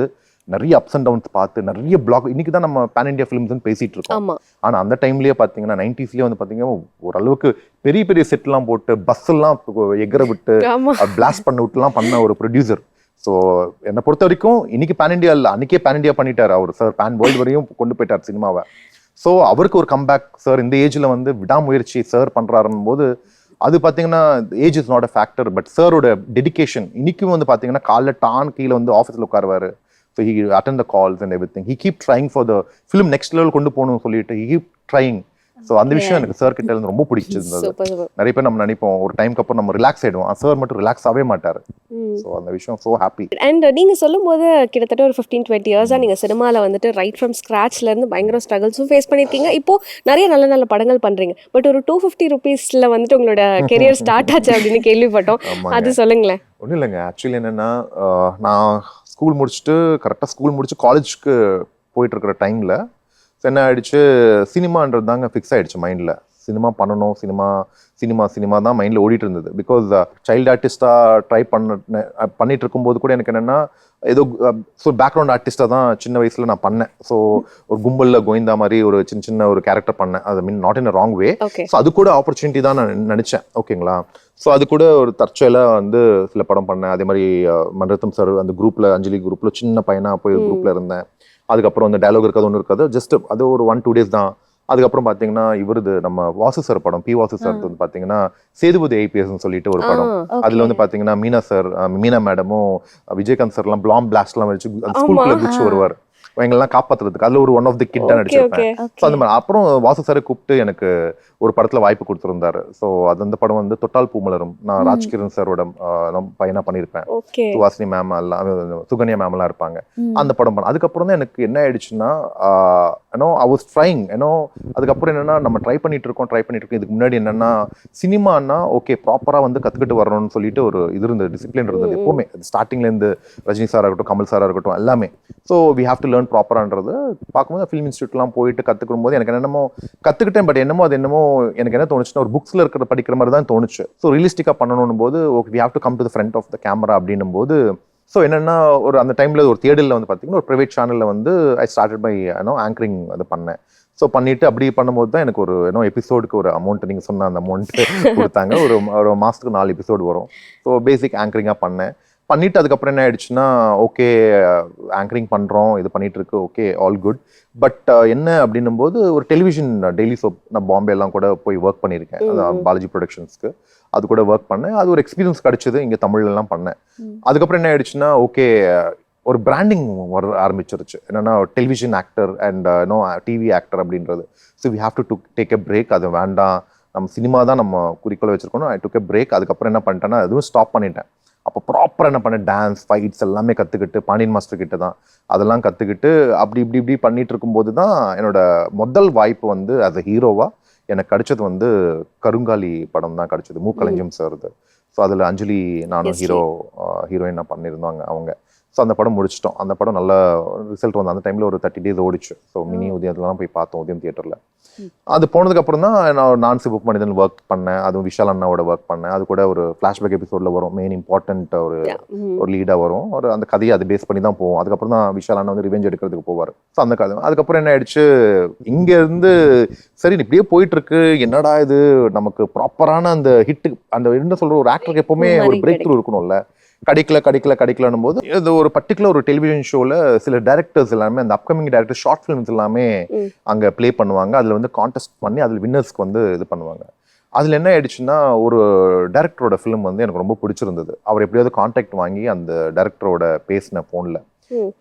Speaker 3: நிறைய அப்ஸ் அண்ட் டவுன்ஸ் பார்த்து நிறைய பிளாக் இன்னைக்கு தான் நம்ம பேன் இண்டியா ஃபிலிம்ஸ்னு பேசிட்டு இருக்கோம்.
Speaker 1: ஆமா.
Speaker 3: ஆனா அந்த டைம்லயே பாத்தீங்கன்னா நைன்டிஸ்லயே வந்து பாத்தீங்கன்னா ஓரளவுக்கு பெரிய பெரிய செட்லாம் போட்டு பஸ் எல்லாம் எகர விட்டு பிளாஸ்ட் பண்ண விட்டுலாம் பண்ண ஒரு ப்ரொடியூசர் ஸோ என்னை பொறுத்த வரைக்கும் இன்னைக்கு பேன் இண்டியா இல்லை அன்னைக்கே பேன் இண்டியா பண்ணிட்டாரு அவர் சார் பேன் வேர்ல்டு வரையும் கொண்டு போயிட்டார் சினிமாவை ஸோ அவருக்கு ஒரு கம்பேக் சார் இந்த ஏஜ்ல வந்து விடாமுயற்சி சார் பண்றாருன்னும் போது அது பாத்தீங்கன்னா age is not a factor but சாரோட டெடிகேஷன் இன்னைக்கும் வந்து பாத்தீங்கன்னா காலைல டான் கீழே வந்து ஆஃபீஸில் உட்காருவாரு. So he attend the calls and everything he keep trying for the film next level கொண்டு போகணும்னு சொல்லிட்டு ஹி கீப் ட்ரைங் ஸோ அந்த விஷயம் எனக்கு சார் கிட்ட இருந்து ரொம்ப பிடிச்சிருந்தது. நிறைய பேர் நம்ம நினைப்போம் ஒரு டைம்க்கு அப்புறம் நம்ம ரிலாக்ஸ் ஆயிடுவோம். சார் மட்டும் ரிலாக்ஸ் ஆகவே மாட்டார். ஸோ அந்த விஷயம் ஸோ ஹாப்பி
Speaker 1: அண்ட் நீங்க சொல்லும்போது கிட்டத்தட்ட ஒரு ஃபிஃப்டீன் டுவெண்ட்டி இயர்ஸாக நீங்க சினிமாவில் வந்துட்டு ரைட் ஃப்ரம் ஸ்க்ராச்ல இருந்து பயங்கர ஸ்ட்ரகிள்ஸும் ஃபேஸ் பண்ணியிருக்கீங்க இப்போ நிறைய நல்ல நல்ல படங்கள் பண்றீங்க. பட் ஒரு டூ ஃபிஃப்டி ருபீஸ்ல வந்துட்டு உங்களோட கெரியர் ஸ்டார்ட் ஆச்சு அப்படின்னு கேள்விப்பட்டோம். அது சொல்லுங்களேன்.
Speaker 3: ஒன்றும் இல்லைங்க. ஆக்சுவலி என்னென்னா நான் ஸ்கூல் முடிச்சுட்டு கரெக்டாக ஸ்கூல் முடிச்சு காலேஜுக்கு போயிட்டுருக்கிற டைமில் என்ன ஆகிடுச்சு சினிமான்றது தாங்க ஃபிக்ஸ் ஆகிடுச்சு மைண்டில் சினிமா பண்ணணும் சினிமா சினிமா சினிமா தான் மைண்டில் ஓடிட்டு இருந்தது. பிகாஸ் சைல்டு ஆர்டிஸ்டாக ட்ரை பண்ண பண்ணிட்டு இருக்கும்போது கூட எனக்கு என்னென்னா ஏதோ ஸோ பேக்ரவுண்ட் ஆர்டிஸ்டாக தான் சின்ன வயசில் நான் பண்ணேன். ஸோ ஒரு கும்பலில் கோவிந்தா மாதிரி ஒரு சின்ன சின்ன ஒரு கேரக்டர் பண்ணேன். அது mean not in a wrong way so அது கூட ஆப்பர்ச்சுனிட்டி தான் நான் நினைச்சேன். ஓகேங்களா ஸோ அது கூட ஒரு தற்செயலாக வந்து சில படம் பண்ணேன். அதே மாதிரி அஹ், மன்ரத்தம் சார் அந்த குரூப்ல அஞ்சலி குரூப்ல சின்ன பையனா போய்
Speaker 1: ம்.
Speaker 3: குரூப்ல இருந்தேன். அதுக்கப்புறம் அந்த டயலாக் இருக்காது ஒன்று இருக்காது. ஜஸ்ட் அது ஒரு ஒன் டூ டேஸ் தான். அதுக்கப்புறம் பாத்தீங்கன்னா இவருது நம்ம வாசு சார் படம் பி வாசு சார் வந்து பாத்தீங்கன்னா சேதுபதி ஐபிஎஸ்ன்னு சொல்லிட்டு ஒரு படம். அதுல வந்து பாத்தீங்கன்னா மீனா சார் மீனா மேடமும் விஜயகாந்த் சார் எல்லாம் பிளாம் பிளாஸ்ட் எல்லாம் வச்சு ஸ்கூலுக்குள்ள. குச்சி வருவார். எங்கெல்லாம் காப்பாத்துறதுக்கு அதுல ஒரு ஒன் ஆஃப் தி கிட் நடிச்சிருப்பேன். ஸோ அந்த மாதிரி அப்புறம் வாசு சாரை கூப்பிட்டு எனக்கு ஒரு படத்துல வாய்ப்பு கொடுத்துருந்தாரு. ஸோ அது அந்த படம் வந்து தொட்டால் பூமலரும். நான். ராஜ்கிரண் சாரோட நம்ம பையனா பண்ணியிருப்பேன் சுவாசினி மேம் எல்லாம் சுகன்யா மேம் எல்லாம் இருப்பாங்க. அந்த படம் பண்ண அதுக்கப்புறம் தான் எனக்கு என்ன ஆயிடுச்சுன்னா ஏன்னோ ஐ வாஸ் ட்ரைங் ஏன்னோ அதுக்கப்புறம் என்னன்னா நம்ம ட்ரை பண்ணிட்டு இருக்கோம் ட்ரை பண்ணிட்டு இருக்கோம் இதுக்கு முன்னாடி என்னன்னா சினிமானா ஓகே ப்ராப்பரா வந்து கத்துக்கிட்டு வரணும்னு சொல்லிட்டு ஒரு இது இருந்தது டிசிப்ளின் இருந்தது. எப்பவுமே. ஸ்டார்டிங்ல இருந்து ரஜினி சாரா இருக்கட்டும் கமல் சாரா இருக்கட்டும் எல்லாமே. So we have to learn ப்ராப்பரான்றது பார்க்கும்போது ஃபிலிம் இன்ஸ்டியூட்லாம் போயிட்டு கத்துக்கும் போது எனக்கு என்னமோ கத்துக்கிட்டேன் பட் என்னமோ அது என்னமோ எனக்கு என்ன தோணுச்சுன்னா ஒரு புக்ஸ்ல இருக்கிற படிக்கிற மாதிரி தான் தோணுச்சு. ஸோ ரியலிஸ்டிக்கா பண்ணணும் போது okay we have to come to the front of the camera அப்படின்னும் போது ஸோ என்னன்னா ஒரு அந்த டைம்ல ஒரு தேடலில் வந்து பார்த்தீங்கன்னா ஒரு ப்ரைவேட் சேனல்ல வந்து ஐ ஸ்டார்டட் பை ஏன்னோ ஆங்கரிங் அது பண்ணேன். ஸோ பண்ணிட்டு அப்படி பண்ணும்போது தான் எனக்கு ஒரு ஏன்னோ எபிசோடுக்கு ஒரு அமௌண்ட் நீங்க சொன்ன அந்த அமௌண்ட் கொடுத்தாங்க. ஒரு ஒரு மாசத்துக்கு நாலு எபிசோடு வரும். ஸோ பேசிக் ஆங்கரிங்காக பண்ணேன். பண்ணிட்டு அதுக்கப்புறம் என்ன ஆயிடுச்சுன்னா ஓகே ஆங்கரிங் பண்றோம் இது பண்ணிட்டு இருக்கு ஓகே ஆல் குட் பட் என்ன அப்படின்னும் போது ஒரு டெலிவிஷன் டெய்லி சோப் நான் பாம்பே எல்லாம் கூட போய் ஒர்க் பண்ணியிருக்கேன். பாலாஜி ப்ரொடக்ஷன்ஸ்க்கு அது கூட ஒர்க் பண்ணேன். அது ஒரு எக்ஸ்பீரியன்ஸ் கிடைச்சது. இங்க தமிழ்ல எல்லாம் பண்ணேன். அதுக்கப்புறம் என்ன ஆயிடுச்சுன்னா ஓகே ஒரு பிராண்டிங் வர ஆரம்பிச்சிருச்சு. என்னன்னா television actor and no TV actor அப்படின்றது. So we have to take a break அது வேண்டாம். நம்ம சினிமா தான் நம்ம குறிக்கோளை வச்சிருக்கணும். ஐ டுக் எ பிரேக் அதுக்கப்புறம் என்ன பண்ணிட்டேன்னா அதுவும் ஸ்டாப் பண்ணிட்டேன். அப்போ ப்ராப்பராக என்ன பண்ணேன்? டான்ஸ் ஃபைட்ஸ் எல்லாமே கற்றுக்கிட்டு பாண்டியன் மாஸ்டர் கிட்ட தான். அதெல்லாம் கற்றுக்கிட்டு அப்படி இப்படி இப்படி பண்ணிட்டு இருக்கும்போது தான் என்னோட முதல் வாய்ப்பு வந்து as a ஹீரோவா எனக்கு கிடைச்சது வந்து கருங்காலி படம் தான் கிடைச்சது. மூக்கலைஞ்சம் சார்து ஸோ அதில் அஞ்சலி நானும் ஹீரோ ஹீரோயின் பண்ணியிருந்தாங்க அவங்க. ஸோ அந்த படம் முடிச்சிட்டோம். அந்த படம் நல்ல ரிசல்ட் வந்து அந்த டைமில் ஒரு தேர்ட்டி டேஸ் ஓடிச்சு. ஸோ மினி உதயத்துலலாம் போய் பார்த்தோம் உதயம் தியேட்டரில் அது போனதுக்கு அப்புறம் தான் நான் நான்சி புக் மனிதன் ஒர்க் பண்ணேன். அதுவும் விஷால் அண்ணாவோட ஒர்க் பண்ணேன். அது கூட ஒரு ஃப்ளாஷ்பேக் எபிசோடில் வரும். மெயின் இம்பார்ட்டன்ட் ஒரு. ஒரு லீடாக வரும். ஒரு அந்த கதையை அதை பேஸ் பண்ணி தான் போவோம். அதுக்கப்புறம் தான் விஷால் அண்ணா வந்து ரிவெஞ்ச் எடுக்கிறதுக்கு போவார். ஸோ அந்த கதை. அதுக்கப்புறம் என்ன ஆயிடுச்சு? இங்க இருந்து சரி இப்படியே போயிட்டு இருக்கு என்னடா இது? நமக்கு ப்ராப்பரான அந்த ஹிட் அந்த என்ன சொல்ற? ஒரு ஆக்டருக்கு எப்பவுமே ஒரு பிரேக் த்ரூ இருக்கணும்ல. கிடைக்கல கிடைக்கல கிடைக்கலன்னும் போது இது ஒரு பர்டிகுலர் ஒரு டெலிவிஷன் ஷோல சில டேரக்டர்ஸ் எல்லாமே அந்த அப்கமிங் டேரக்டர் ஷார்ட் ஃபிலிம்ஸ் எல்லாமே. அங்க ப்ளே பண்ணுவாங்க. அதுல வந்து கான்டெஸ்ட் பண்ணி அதுல வின்னர்ஸ்க்கு வந்து இது பண்ணுவாங்க. அதுல என்ன ஆயிடுச்சுன்னா ஒரு டேரக்டரோட ஃபிலிம் வந்து எனக்கு ரொம்ப பிடிச்சிருந்தது. அவர் எப்படியாவது கான்டாக்ட் வாங்கி அந்த டேரக்டரோட பேசின ஃபோன்ல.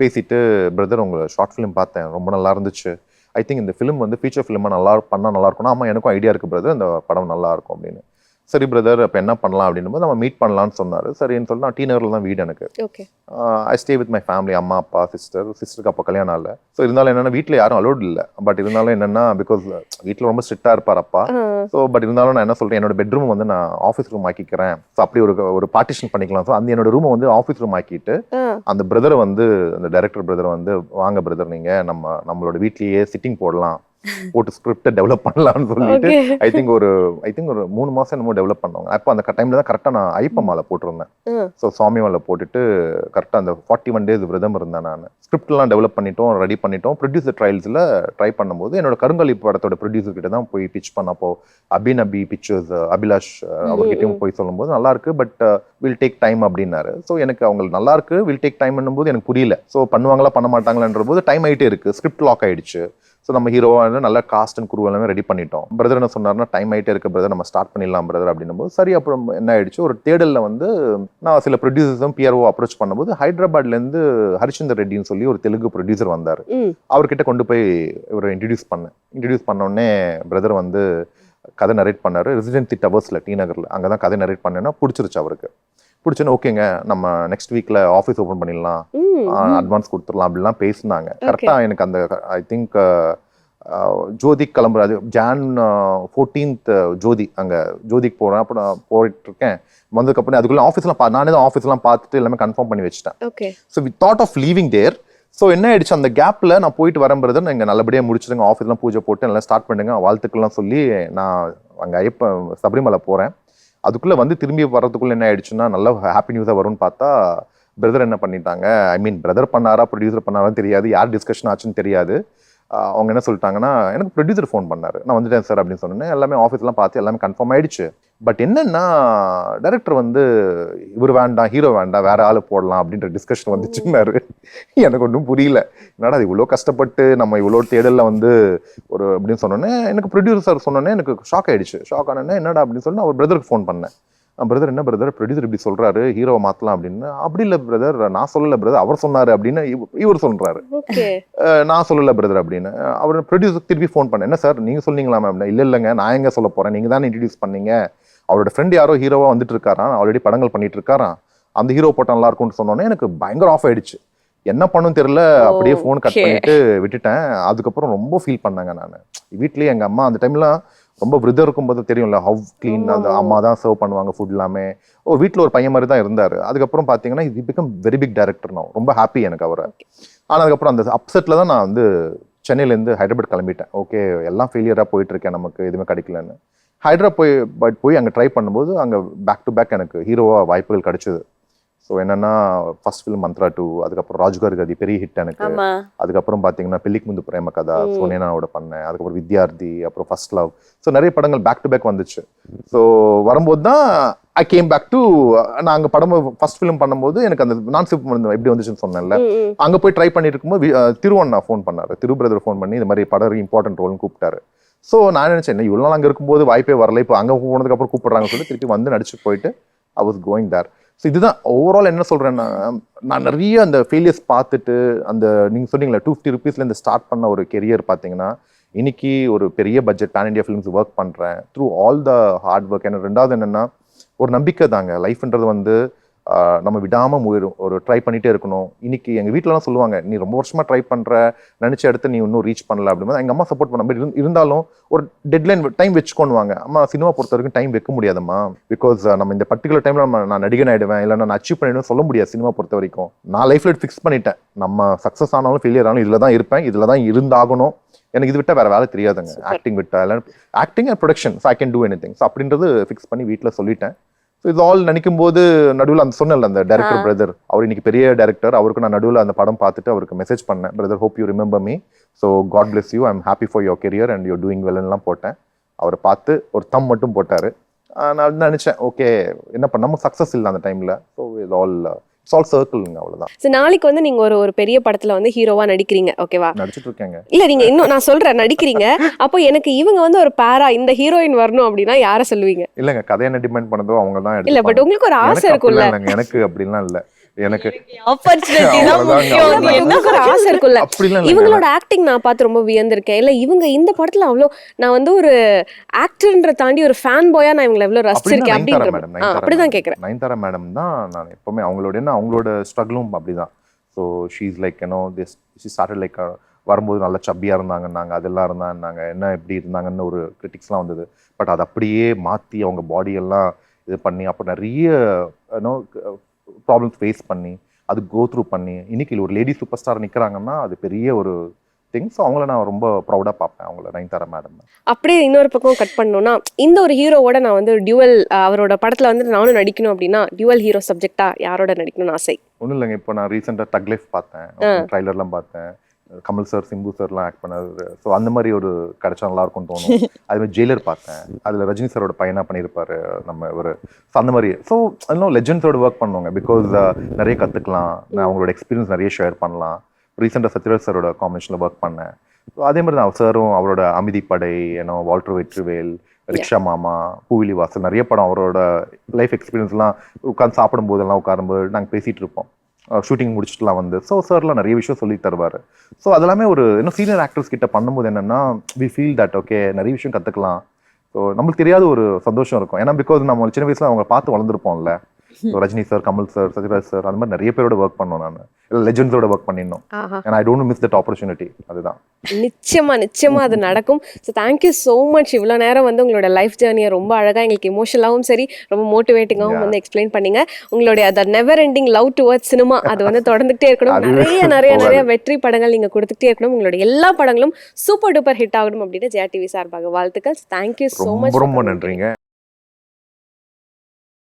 Speaker 3: பேசிட்டு பிரதர் உங்க ஷார்ட் ஃபிலிம் பார்த்தேன். ரொம்ப நல்லா இருந்துச்சு. ஐ திங்க் இந்த ஃபிலிம் வந்து ஃபீச்சர் ஃபிலிமாக நல்லா பண்ணால் நல்லா இருக்கும்னா. ஆமா எனக்கும் ஐடியா இருக்கு பிரதர் இந்த படம் நல்லா இருக்கும் அப்படின்னு. சரி பிரதர் அப்போ என்ன பண்ணலாம் அப்படின்னும் போது நம்ம மீட் பண்ணலாம்னு சொன்னார். சரின்னு சொல்லி நான் டி நகரில் தான் வீடு எனக்கு. I stay with my family அம்மா அப்பா சிஸ்டர் சிஸ்டருக்கு அப்போ கல்யாணம் இல்லை ஸோ இருந்தாலும் என்னன்னா வீட்டில் யாரும் அலோட் இல்லை. பட் இருந்தாலும் என்னன்னா பிகாஸ் வீட்டில் ரொம்ப ஸ்ட்ரிக்டாக இருப்பார் அப்பா. ஸோ பட் இருந்தாலும் நான் என்ன சொல்றேன் என்னோட பெட்ரூம் வந்து நான் ஆஃபீஸ் ரூம் ஆக்கிக்கிறேன். ஸோ அப்படி ஒரு ஒரு பார்ட்டிஷன் பண்ணிக்கலாம். ஸோ அந்த என்னோட ரூமை வந்து ஆஃபீஸ் ரூம் ஆக்கிட்டு அந்த பிரதரை வந்து அந்த டைரக்டர் பிரதர் வந்து வாங்க பிரதர் நீங்க நம்ம நம்மளோட வீட்லயே சிட்டிங் போடலாம். போட்டு ஸ்கிரிப்டை டெவலப் பண்ணலாம்னு சொல்லிட்டு ஐ திங்க் ஒரு ஐ திங்க் ஒரு மூணு மாசம் என்னமோ டெவலப் பண்ணாங்க அப்போ அந்த டைம்ல தான் கரெக்டாக நான் ஐப்ப மாலை போட்டிருந்தேன். ஸோ சுவாமி மாலை போட்டுட்டு கரெக்டாக அந்த ஃபார்ட்டி ஒன் டேஸ் விரதம் இருந்தேன் நான். ஸ்கிரிப்ட்லாம் டெவலப் பண்ணிட்டோம் ரெடி பண்ணிட்டோம். ப்ரொடியூசர் ட்ரையல்ஸில் ட்ரை பண்ணும்போது என்னோட கருங்காலி படத்தோட ப்ரொடியூசர் கிட்ட தான் போய் பிச் பண்ணப்போ அபிநபி பிக்சர்ஸ் அபிலாஷ் அவர்கிட்டயும் போய் சொல்லும்போது நல்லா இருக்கு பட் வில் டேக் டைம் அப்படின்னாரு. ஸோ எனக்கு அவங்க நல்லா இருக்கு வில் டேக் டைம் போது எனக்கு புரியல. ஸோ பண்ணுவாங்களா பண்ண மாட்டாங்களான்ற போது டைம் ஆயிட்டே இருக்கு. ஸ்கிரிப்ட் லாக் ஆயிடுச்சு. ஸோ நம்ம ஹீரோவா வந்து நல்ல காஸ்ட் அண்ட் குரு எல்லாமே ரெடி பண்ணிட்டோம். பிரதர் என்ன சொன்னார்னா டைம் ஆயிட்டே இருக்கு பிரதர் நம்ம ஸ்டார்ட் பண்ணிடலாம் பிரதர் அப்படின்னும் போது சரி அப்புறம் என்ன ஆயிடுச்சு? ஒரு தேடல்ல வந்து நான் சில ப்ரொடியூசர்ஸும் பிஆர்ஓ அப்ரோச் பண்ணும்போது ஹைதராபாத்ல இருந்து ஹரிச்சந்தர் ரெட்டின்னு சொல்லி ஒரு தெலுங்கு ப்ரொடியூசர் வந்தார். அவர்கிட்ட கொண்டு போய் இவரை இன்ட்ரடியூஸ் பண்ணேன். இன்ட்ரடியூஸ் பண்ண உடனே பிரதர் வந்து கதை நரேட் பண்ணாரு. ரெசிடென்சி டவர்ஸ்ல டி நகர்ல அங்கே தான் கதை நரேட் பண்ணேன்னா பிடிச்சிருச்சு அவருக்கு. பிடிச்சோன்னு ஓகேங்க நம்ம நெக்ஸ்ட் வீக்ல ஆஃபீஸ் ஓப்பன் பண்ணிடலாம். அட்வான்ஸ் கொடுத்துடலாம் அப்படிலாம் பேசினாங்க. கரெக்டாக எனக்கு அந்த ஐ திங்க் ஜோதி கிளம்புற அது ஜான் ஃபோர்டீன்த் ஜோதி அங்கே ஜோதிக்கு போகிறேன் அப்போ நான் போயிட்டு இருக்கேன் வந்ததுக்கப்புறம் அதுக்குள்ளே ஆஃபீஸ்லாம் பா நானே தான் ஆஃபீஸ்லாம் பார்த்துட்டு எல்லாமே கன்ஃபார்ம் பண்ணி வச்சுட்டேன். So we thought of leaving there so என்ன ஆயிடுச்சு? அந்த கேப்பில் நான் போயிட்டு வரேன் நீங்கள் நல்லபடியாக முடிச்சிடுங்க ஆஃபீஸ்லாம் பூஜை போட்டு நல்லா ஸ்டார்ட் பண்ணுங்க வாழ்த்துக்கள்லாம் சொல்லி நான் அங்கே ஐயப்ப சபரிமலை போகிறேன் அதுக்குள்ளே வந்து திரும்பி வர்றதுக்குள்ளே என்ன ஆயிடுச்சுன்னா நல்ல ஹாப்பி நியூஸாக வரும்னு பார்த்தா பிரதர் என்ன பண்ணிட்டாங்க? ஐ மீன் பிரதர் பண்ணாரா ப்ரொடியூசர் பண்ணாரான்னு தெரியாது. யார் டிஸ்கஷன் ஆச்சுன்னு தெரியாது. அவங்க என்ன சொல்லிட்டாங்கன்னா எனக்கு ப்ரொடியூசர் ஃபோன் பண்ணார். நான் வந்துட்டேன் சார் அப்படின்னு சொன்னேன் எல்லாமே ஆஃபீஸ்லாம் பார்த்து எல்லாமே கன்ஃபார்ம் ஆயிடுச்சு. பட் என்னன்னா டைரக்டர் வந்து இவர் வேண்டாம் ஹீரோ வேண்டாம் வேற ஆளு போடலாம் அப்படின்ற டிஸ்கஷன் வந்துச்சுன்னாரு எனக்கு ஒன்றும் புரியல. என்னடா இது இவ்வளோ கஷ்டப்பட்டு நம்ம இவ்வளோ தேடல்ல வந்து ஒரு அப்படின்னு சொன்னோன்னே எனக்கு ப்ரொடியூசர் சொன்னோன்னே எனக்கு ஷாக் ஆயிடுச்சு. ஷாக் ஆனோடனே என்னடா? அப்படின்னு சொல்லி நான் அவர் பிரதருக்கு ஃபோன் பண்ணேன். பிரதர் என்ன பிரதர் ப்ரொடியூசர் இப்படி சொல்றாரு ஹீரோவை மாத்தலாம் அப்படின்னு. அப்படி இல்லை பிரதர் நான் சொல்லல பிரதர் அவர் சொன்னாரு அப்படின்னு இவ- இவர் சொல்றாரு. அஹ் நான் சொல்லல பிரதர் அப்படின்னு. அவர் ப்ரொடியூசர் திருப்பி ஃபோன் பண்ணேன். என்ன சார் நீங்க சொன்னீங்களா மேம் இல்ல இல்லைங்க நான் எங்க சொல்ல போறேன்? நீங்க தானே இன்ட்ரடியூஸ் பண்ணீங்க. அவரோட ஃப்ரெண்ட் யாரோ ஹீரோவா வந்துட்டு இருக்காராம் ஆல்ரெடி படங்கள் பண்ணிட்டு இருக்காராம் அந்த ஹீரோ போட்டா நல்லா இருக்கும்னு சொன்னோன்னே எனக்கு பயங்கர ஆஃப் ஆயிடுச்சு. என்ன பண்ணும் தெரியல அப்படியே ஃபோன் கட். பண்ணிட்டு விட்டுட்டேன். அதுக்கப்புறம் ரொம்ப ஃபீல் பண்ணாங்க நான். வீட்லயே எங்க அம்மா அந்த டைம்ல ரொம்ப விரதம் இருக்கும்போது தெரியும்ல ஹவ் க்ளீன் அந்த அம்மா தான் சர்வ் பண்ணுவாங்க ஃபுட் எல்லாமே. ஒரு வீட்டில் ஒரு பையன் மாதிரி தான் இருந்தார். அதுக்கப்புறம் பார்த்தீங்கன்னா இது பிகம் வெரி பிக் டேரக்டர் நான் ரொம்ப ஹாப்பி எனக்கு அவரை. ஆனால் அதுக்கப்புறம் அந்த அப்செட்டில் தான் நான் வந்து சென்னையிலேருந்து ஹைதராபாத் கிளம்பிட்டேன். ஓகே எல்லாம் ஃபெயிலியராக போயிட்டு இருக்கேன் நமக்கு எதுவுமே கிடைக்கலன்னு. ஹைதராபாத் போய் பட் போய் அங்கே ட்ரை பண்ணும்போது அங்கே பேக் டு பேக் எனக்கு ஹீரோவாக வாய்ப்புகள் கிடைச்சது. ஸோ என்னன்னா ஃபர்ஸ்ட் ஃபிலிம் மந்த்ரா டூ அதுக்கப்புறம் ராஜ்கர் கதி பெரிய ஹிட் எனக்கு. அதுக்கப்புறம் பார்த்தீங்கன்னா பில்லிக்கு முந்து பிரேம கதா
Speaker 1: ம்.
Speaker 3: சோனியானாவோட பண்ணேன். அதுக்கப்புறம் வித்யார்த்தி அப்புறம் ஃபர்ஸ்ட் லவ் ஸோ நிறைய படங்கள் பேக் டு பேக் வந்துச்சு. ஸோ வரும்போது தான் ஐ கேம் பேக் டு நான் அங்கே படம் ஃபர்ஸ்ட் ஃபிலிம் பண்ணும்போது எனக்கு அந்த நான் சிப் எப்படி வந்துச்சுன்னு சொன்னேன்ல. அங்கே போய் ட்ரை பண்ணிட்டு இருக்கும்போது திருவண்ணா ஃபோன் பண்ணாரு. திரு பிரதர் ஃபோன் பண்ணி இந்த மாதிரி படம் இம்பார்ட்டன்ட் ரோல்னு கூப்பிட்டாரு. ஸோ நான் நினச்சேன் என்ன இவ்வளோ நாள் அங்கே இருக்கும்போது வாய்ப்பே வரல. இப்போ அங்கே போனதுக்கப்புறம் கூப்பிட்றாங்கன்னு சொல்லி திருப்பி வந்து நடிச்சு போயிட்டு I was going there so இதுதான் ஓவரால் என்ன சொல்கிறேன்னா நான் நிறைய அந்த ஃபெயிலியர்ஸ் பார்த்துட்டு அந்த நீங்கள் சொன்னீங்களா டூ ஃபிஃப்டி ருபீஸ்லேருந்து ஸ்டார்ட் பண்ண ஒரு கெரியர் பார்த்தீங்கன்னா இன்னைக்கு ஒரு பெரிய budget pan India films work பண்ணுறேன் through all the hard work எனக்கு ரெண்டாவது என்னென்னா ஒரு நம்பிக்கை தாங்க. லைஃப்ன்றது வந்து நம்ம விடாம முயலும் ஒரு ட்ரை பண்ணிட்டே இருக்கணும். இன்னைக்கு எங்க வீட்லலாம் சொல்லுவாங்க நீ ரொம்ப வருஷமா ட்ரை பண்ற நினைச்ச இடத்த நீ இன்னும் ரீச் பண்ணல அப்படின்னு எங்க அம்மா சப்போர்ட் பண்ண மாதிரி இருந்து- இருந்தாலும் ஒரு டெட்லைன் டைம் வச்சுக்கோணுவாங்க அம்மா சினிமா பொறுத்த வரைக்கும் டைம் வைக்க முடியாதம்மா. பிகாஸ் நம்ம இந்த பர்டிகுலர் டைம்ல நம்ம நான் நடிகன் ஆயிடுவேன் இல்லை நான் அச்சீவ் பண்ணிடுவேன் சொல்ல முடியாது சினிமா பொறுத்த வரைக்கும். நான் லைஃப்ல ஃபிக்ஸ் பண்ணிட்டேன். நம்ம சக்ஸஸ் ஆனாலும் ஃபெயிலியர் ஆனாலும் இதுல தான் இருப்பேன் இதுல தான் இருந்தாகணும். எனக்கு இது விட்டா வேற வேலை தெரியாதுங்க. ஆக்டிங் விட்டா இல்லை acting and production I can do anything so அப்படின்றது ஃபிக்ஸ் பண்ணி வீட்டில் சொல்லிட்டேன். ஸோ இது ஆல் நினைக்கும் போது நடுவில் அந்த சொன்னல அந்த டேரக்டர் பிரதர் அவர் இன்னைக்கு பெரிய டேரக்டர் அவருக்கு நான் நடுவில் அந்த படம் பார்த்துட்டு அவருக்கு மெசேஜ் பண்ணேன். Brother hope you remember me so god bless you I'm happy for your career and you're doing வெல்லாம் போட்டேன். அவரை பார்த்து ஒரு தம் மட்டும் போட்டார். நான் நினச்சேன் ஓகே என்ன பண்ண நம்ம சக்ஸஸ் இல்லை அந்த டைமில் ஸோ இது ஆல் ஆல் சர்க்கிள்ங்க அவ்வளோதான்
Speaker 1: ஸோ நாளைக்கு வந்து நீங்க ஒரு ஒரு பெரிய படத்துல வந்து ஹீரோவா நடிக்கிறீங்க ஓகேவா
Speaker 3: நடிச்சிட்டு இருக்கேங்க
Speaker 1: இல்ல நீங்க இன்னும் நான் சொல்றேன் நடிக்கிறீங்க. அப்போ எனக்கு இவங்க வந்து ஒரு பேரா இந்த ஹீரோயின் வரணும் அப்படின்னா யார சொல்லுவீங்க?
Speaker 3: இல்லைங்க கதையை என்ன டிமாண்ட் பண்ணதோ அவங்க தான்
Speaker 1: இல்ல பட் உங்களுக்கு ஒரு ஆசை இருக்கும்ல.
Speaker 3: எனக்கு அப்படிலாம் இல்லை. எனக்கு
Speaker 1: ஆசை
Speaker 3: இல்லைங்க.
Speaker 1: இவங்களோட ஆக்டிங் நான் பார்த்து ரொம்ப வியந்திருக்கேன். இல்ல இவங்க இந்த படத்துல அவ்வளோ நான் வந்து ஒரு ஆக்டர்ன்ற தாண்டி ஒரு ஃபேன் பாயா நான் இவங்களை எவ்வளவு ரசிச்சிருக்கேன் அப்படின்ற அப்படிதான் கேக்குறேன்.
Speaker 3: நயன்தாரா மேடம் தான் நான் எப்பவுமே அவங்களோட என்ன அவங்களோட ஸ்ட்ரகிளும் அப்படிதான். So she's like you know this she started like வரும்போது நல்ல சப்பியாக இருந்தாங்கன்னாங்க அதெல்லாம் இருந்தாங்க என்ன எப்படி இருந்தாங்கன்னு ஒரு கிரிட்டிக்ஸ்லாம் வந்தது. பட் அதை அப்படியே மாற்றி அவங்க பாடியெல்லாம் இது பண்ணி அப்போ நிறைய ப்ராப்ளம்ஸ் ஃபேஸ் பண்ணி அது கோ த்ரூ பண்ணி இன்னைக்கு ஒரு லேடி சூப்பர் ஸ்டார் நிற்கிறாங்கன்னா அது பெரிய ஒரு திங் ஸோ அவங்கள நான் ரொம்ப ப்ரௌடாக பார்ப்பேன் அவங்கள நயன்தாரா மேடம்
Speaker 1: அப்படியே இன்னொரு பக்கம் கட் பண்ணணும்னா இந்த ஒரு ஹீரோவோட நான் வந்து டியூவல் அவரோட படத்துல வந்து நானும் நடிக்கணும் அப்படின்னா டியூவல் ஹீரோ சப்ஜெக்டா யாரோட நடிக்கணும்னு ஆசை?
Speaker 3: ஒன்றும் இல்லைங்க இப்போ நான் ரீசெண்டாக தக் லைஃப் பார்த்தேன் ட்ரைலர்லாம் பார்த்தேன். கமல் சார் சிம்பு சார்லாம் ஆக்ட் பண்ணது ஸோ அந்த மாதிரி ஒரு கிடைச்சா நல்லா இருக்கும்னு தோணும். அதே மாதிரி ஜெயிலர் பார்த்தேன். அதில் ரஜினி சாரோட பையனா பண்ணியிருப்பாரு நம்ம ஒரு ஸோ அந்த மாதிரி. ஸோ இன்னும் லெஜெண்ட்ஸோட ஒர்க் பண்ணுவாங்க. பிகாஸ் நிறைய கற்றுக்கலாம் நான் அவங்களோட எக்ஸ்பீரியன்ஸ் நிறைய ஷேர் பண்ணலாம். ரீசெண்டாக சத்யராஜ் சாரோட காம்பினேஷனில் ஒர்க் பண்ணேன். ஸோ அதே மாதிரி தான் சாரும் அவரோட அமிதி படை ஏன்னோ வால்டர் வெற்றிவேல் ரிக்ஷா மாமா பூவிலி வாசல் நிறைய படம் அவரோட லைஃப் எக்ஸ்பீரியன்ஸ்லாம் உட்காந்து சாப்பிடும் போதெல்லாம் உட்காரும்போது நாங்கள் பேசிகிட்டு இருப்போம். ஷூட்டிங் முடிச்சுட்டுலாம் வந்து. ஸோ சார்லாம் நிறைய விஷயம் சொல்லி தருவார். ஸோ அதெல்லாமே ஒரு இன்னும் சீனியர் ஆக்டர்ஸ் கிட்ட பண்ணும்போது என்னன்னா வி ஃபீல் தட் ஓகே நிறைய விஷயம் கற்றுக்கலாம் ஸோ நம்மளுக்கு தெரியாத ஒரு சந்தோஷம் இருக்கும். ஏன்னா பிகாஸ் நம்ம சின்ன வயசில் அவங்க பார்த்து வளர்ந்துருப்போம்ல. Rajini sir Kamal sir Sathyaraj sir அந்த மாதிரி நிறைய பேரோட ஒர்க் பண்ணோம் நான். லெஜெண்ட்ஸோட ஒர்க் பண்ணிடணும் I don't miss that opportunity அதுதான்.
Speaker 1: நிச்சயமா நிச்சயமா அது நடக்கும். ஸோ தேங்க்யூ ஸோ மச் இவ்வளோ நேரம் வந்து உங்களோட லைஃப் ஜேர்னியை ரொம்ப அழகா எங்களுக்கு இமோஷனலாகவும் சரி ரொம்ப மோட்டிவேட்டிங்காகவும். வந்து எக்ஸ்பிளைன் பண்ணீங்க. உங்களுடைய அந்த never ending love towards cinema அது வந்து தொடர்ந்துகிட்டே இருக்கணும். நிறைய நிறைய நிறைய. வெற்றி படங்கள் நீங்க கொடுத்துட்டே இருக்கணும். உங்களுடைய எல்லா படங்களும் சூப்பர் டூப்பர் ஹிட் ஆகணும் அப்படின்னு ஜெயா டிவி சார்பாக வாழ்த்துக்கள். தேங்க்யூ ஸோ மச்
Speaker 3: ரொம்ப நன்றிங்க.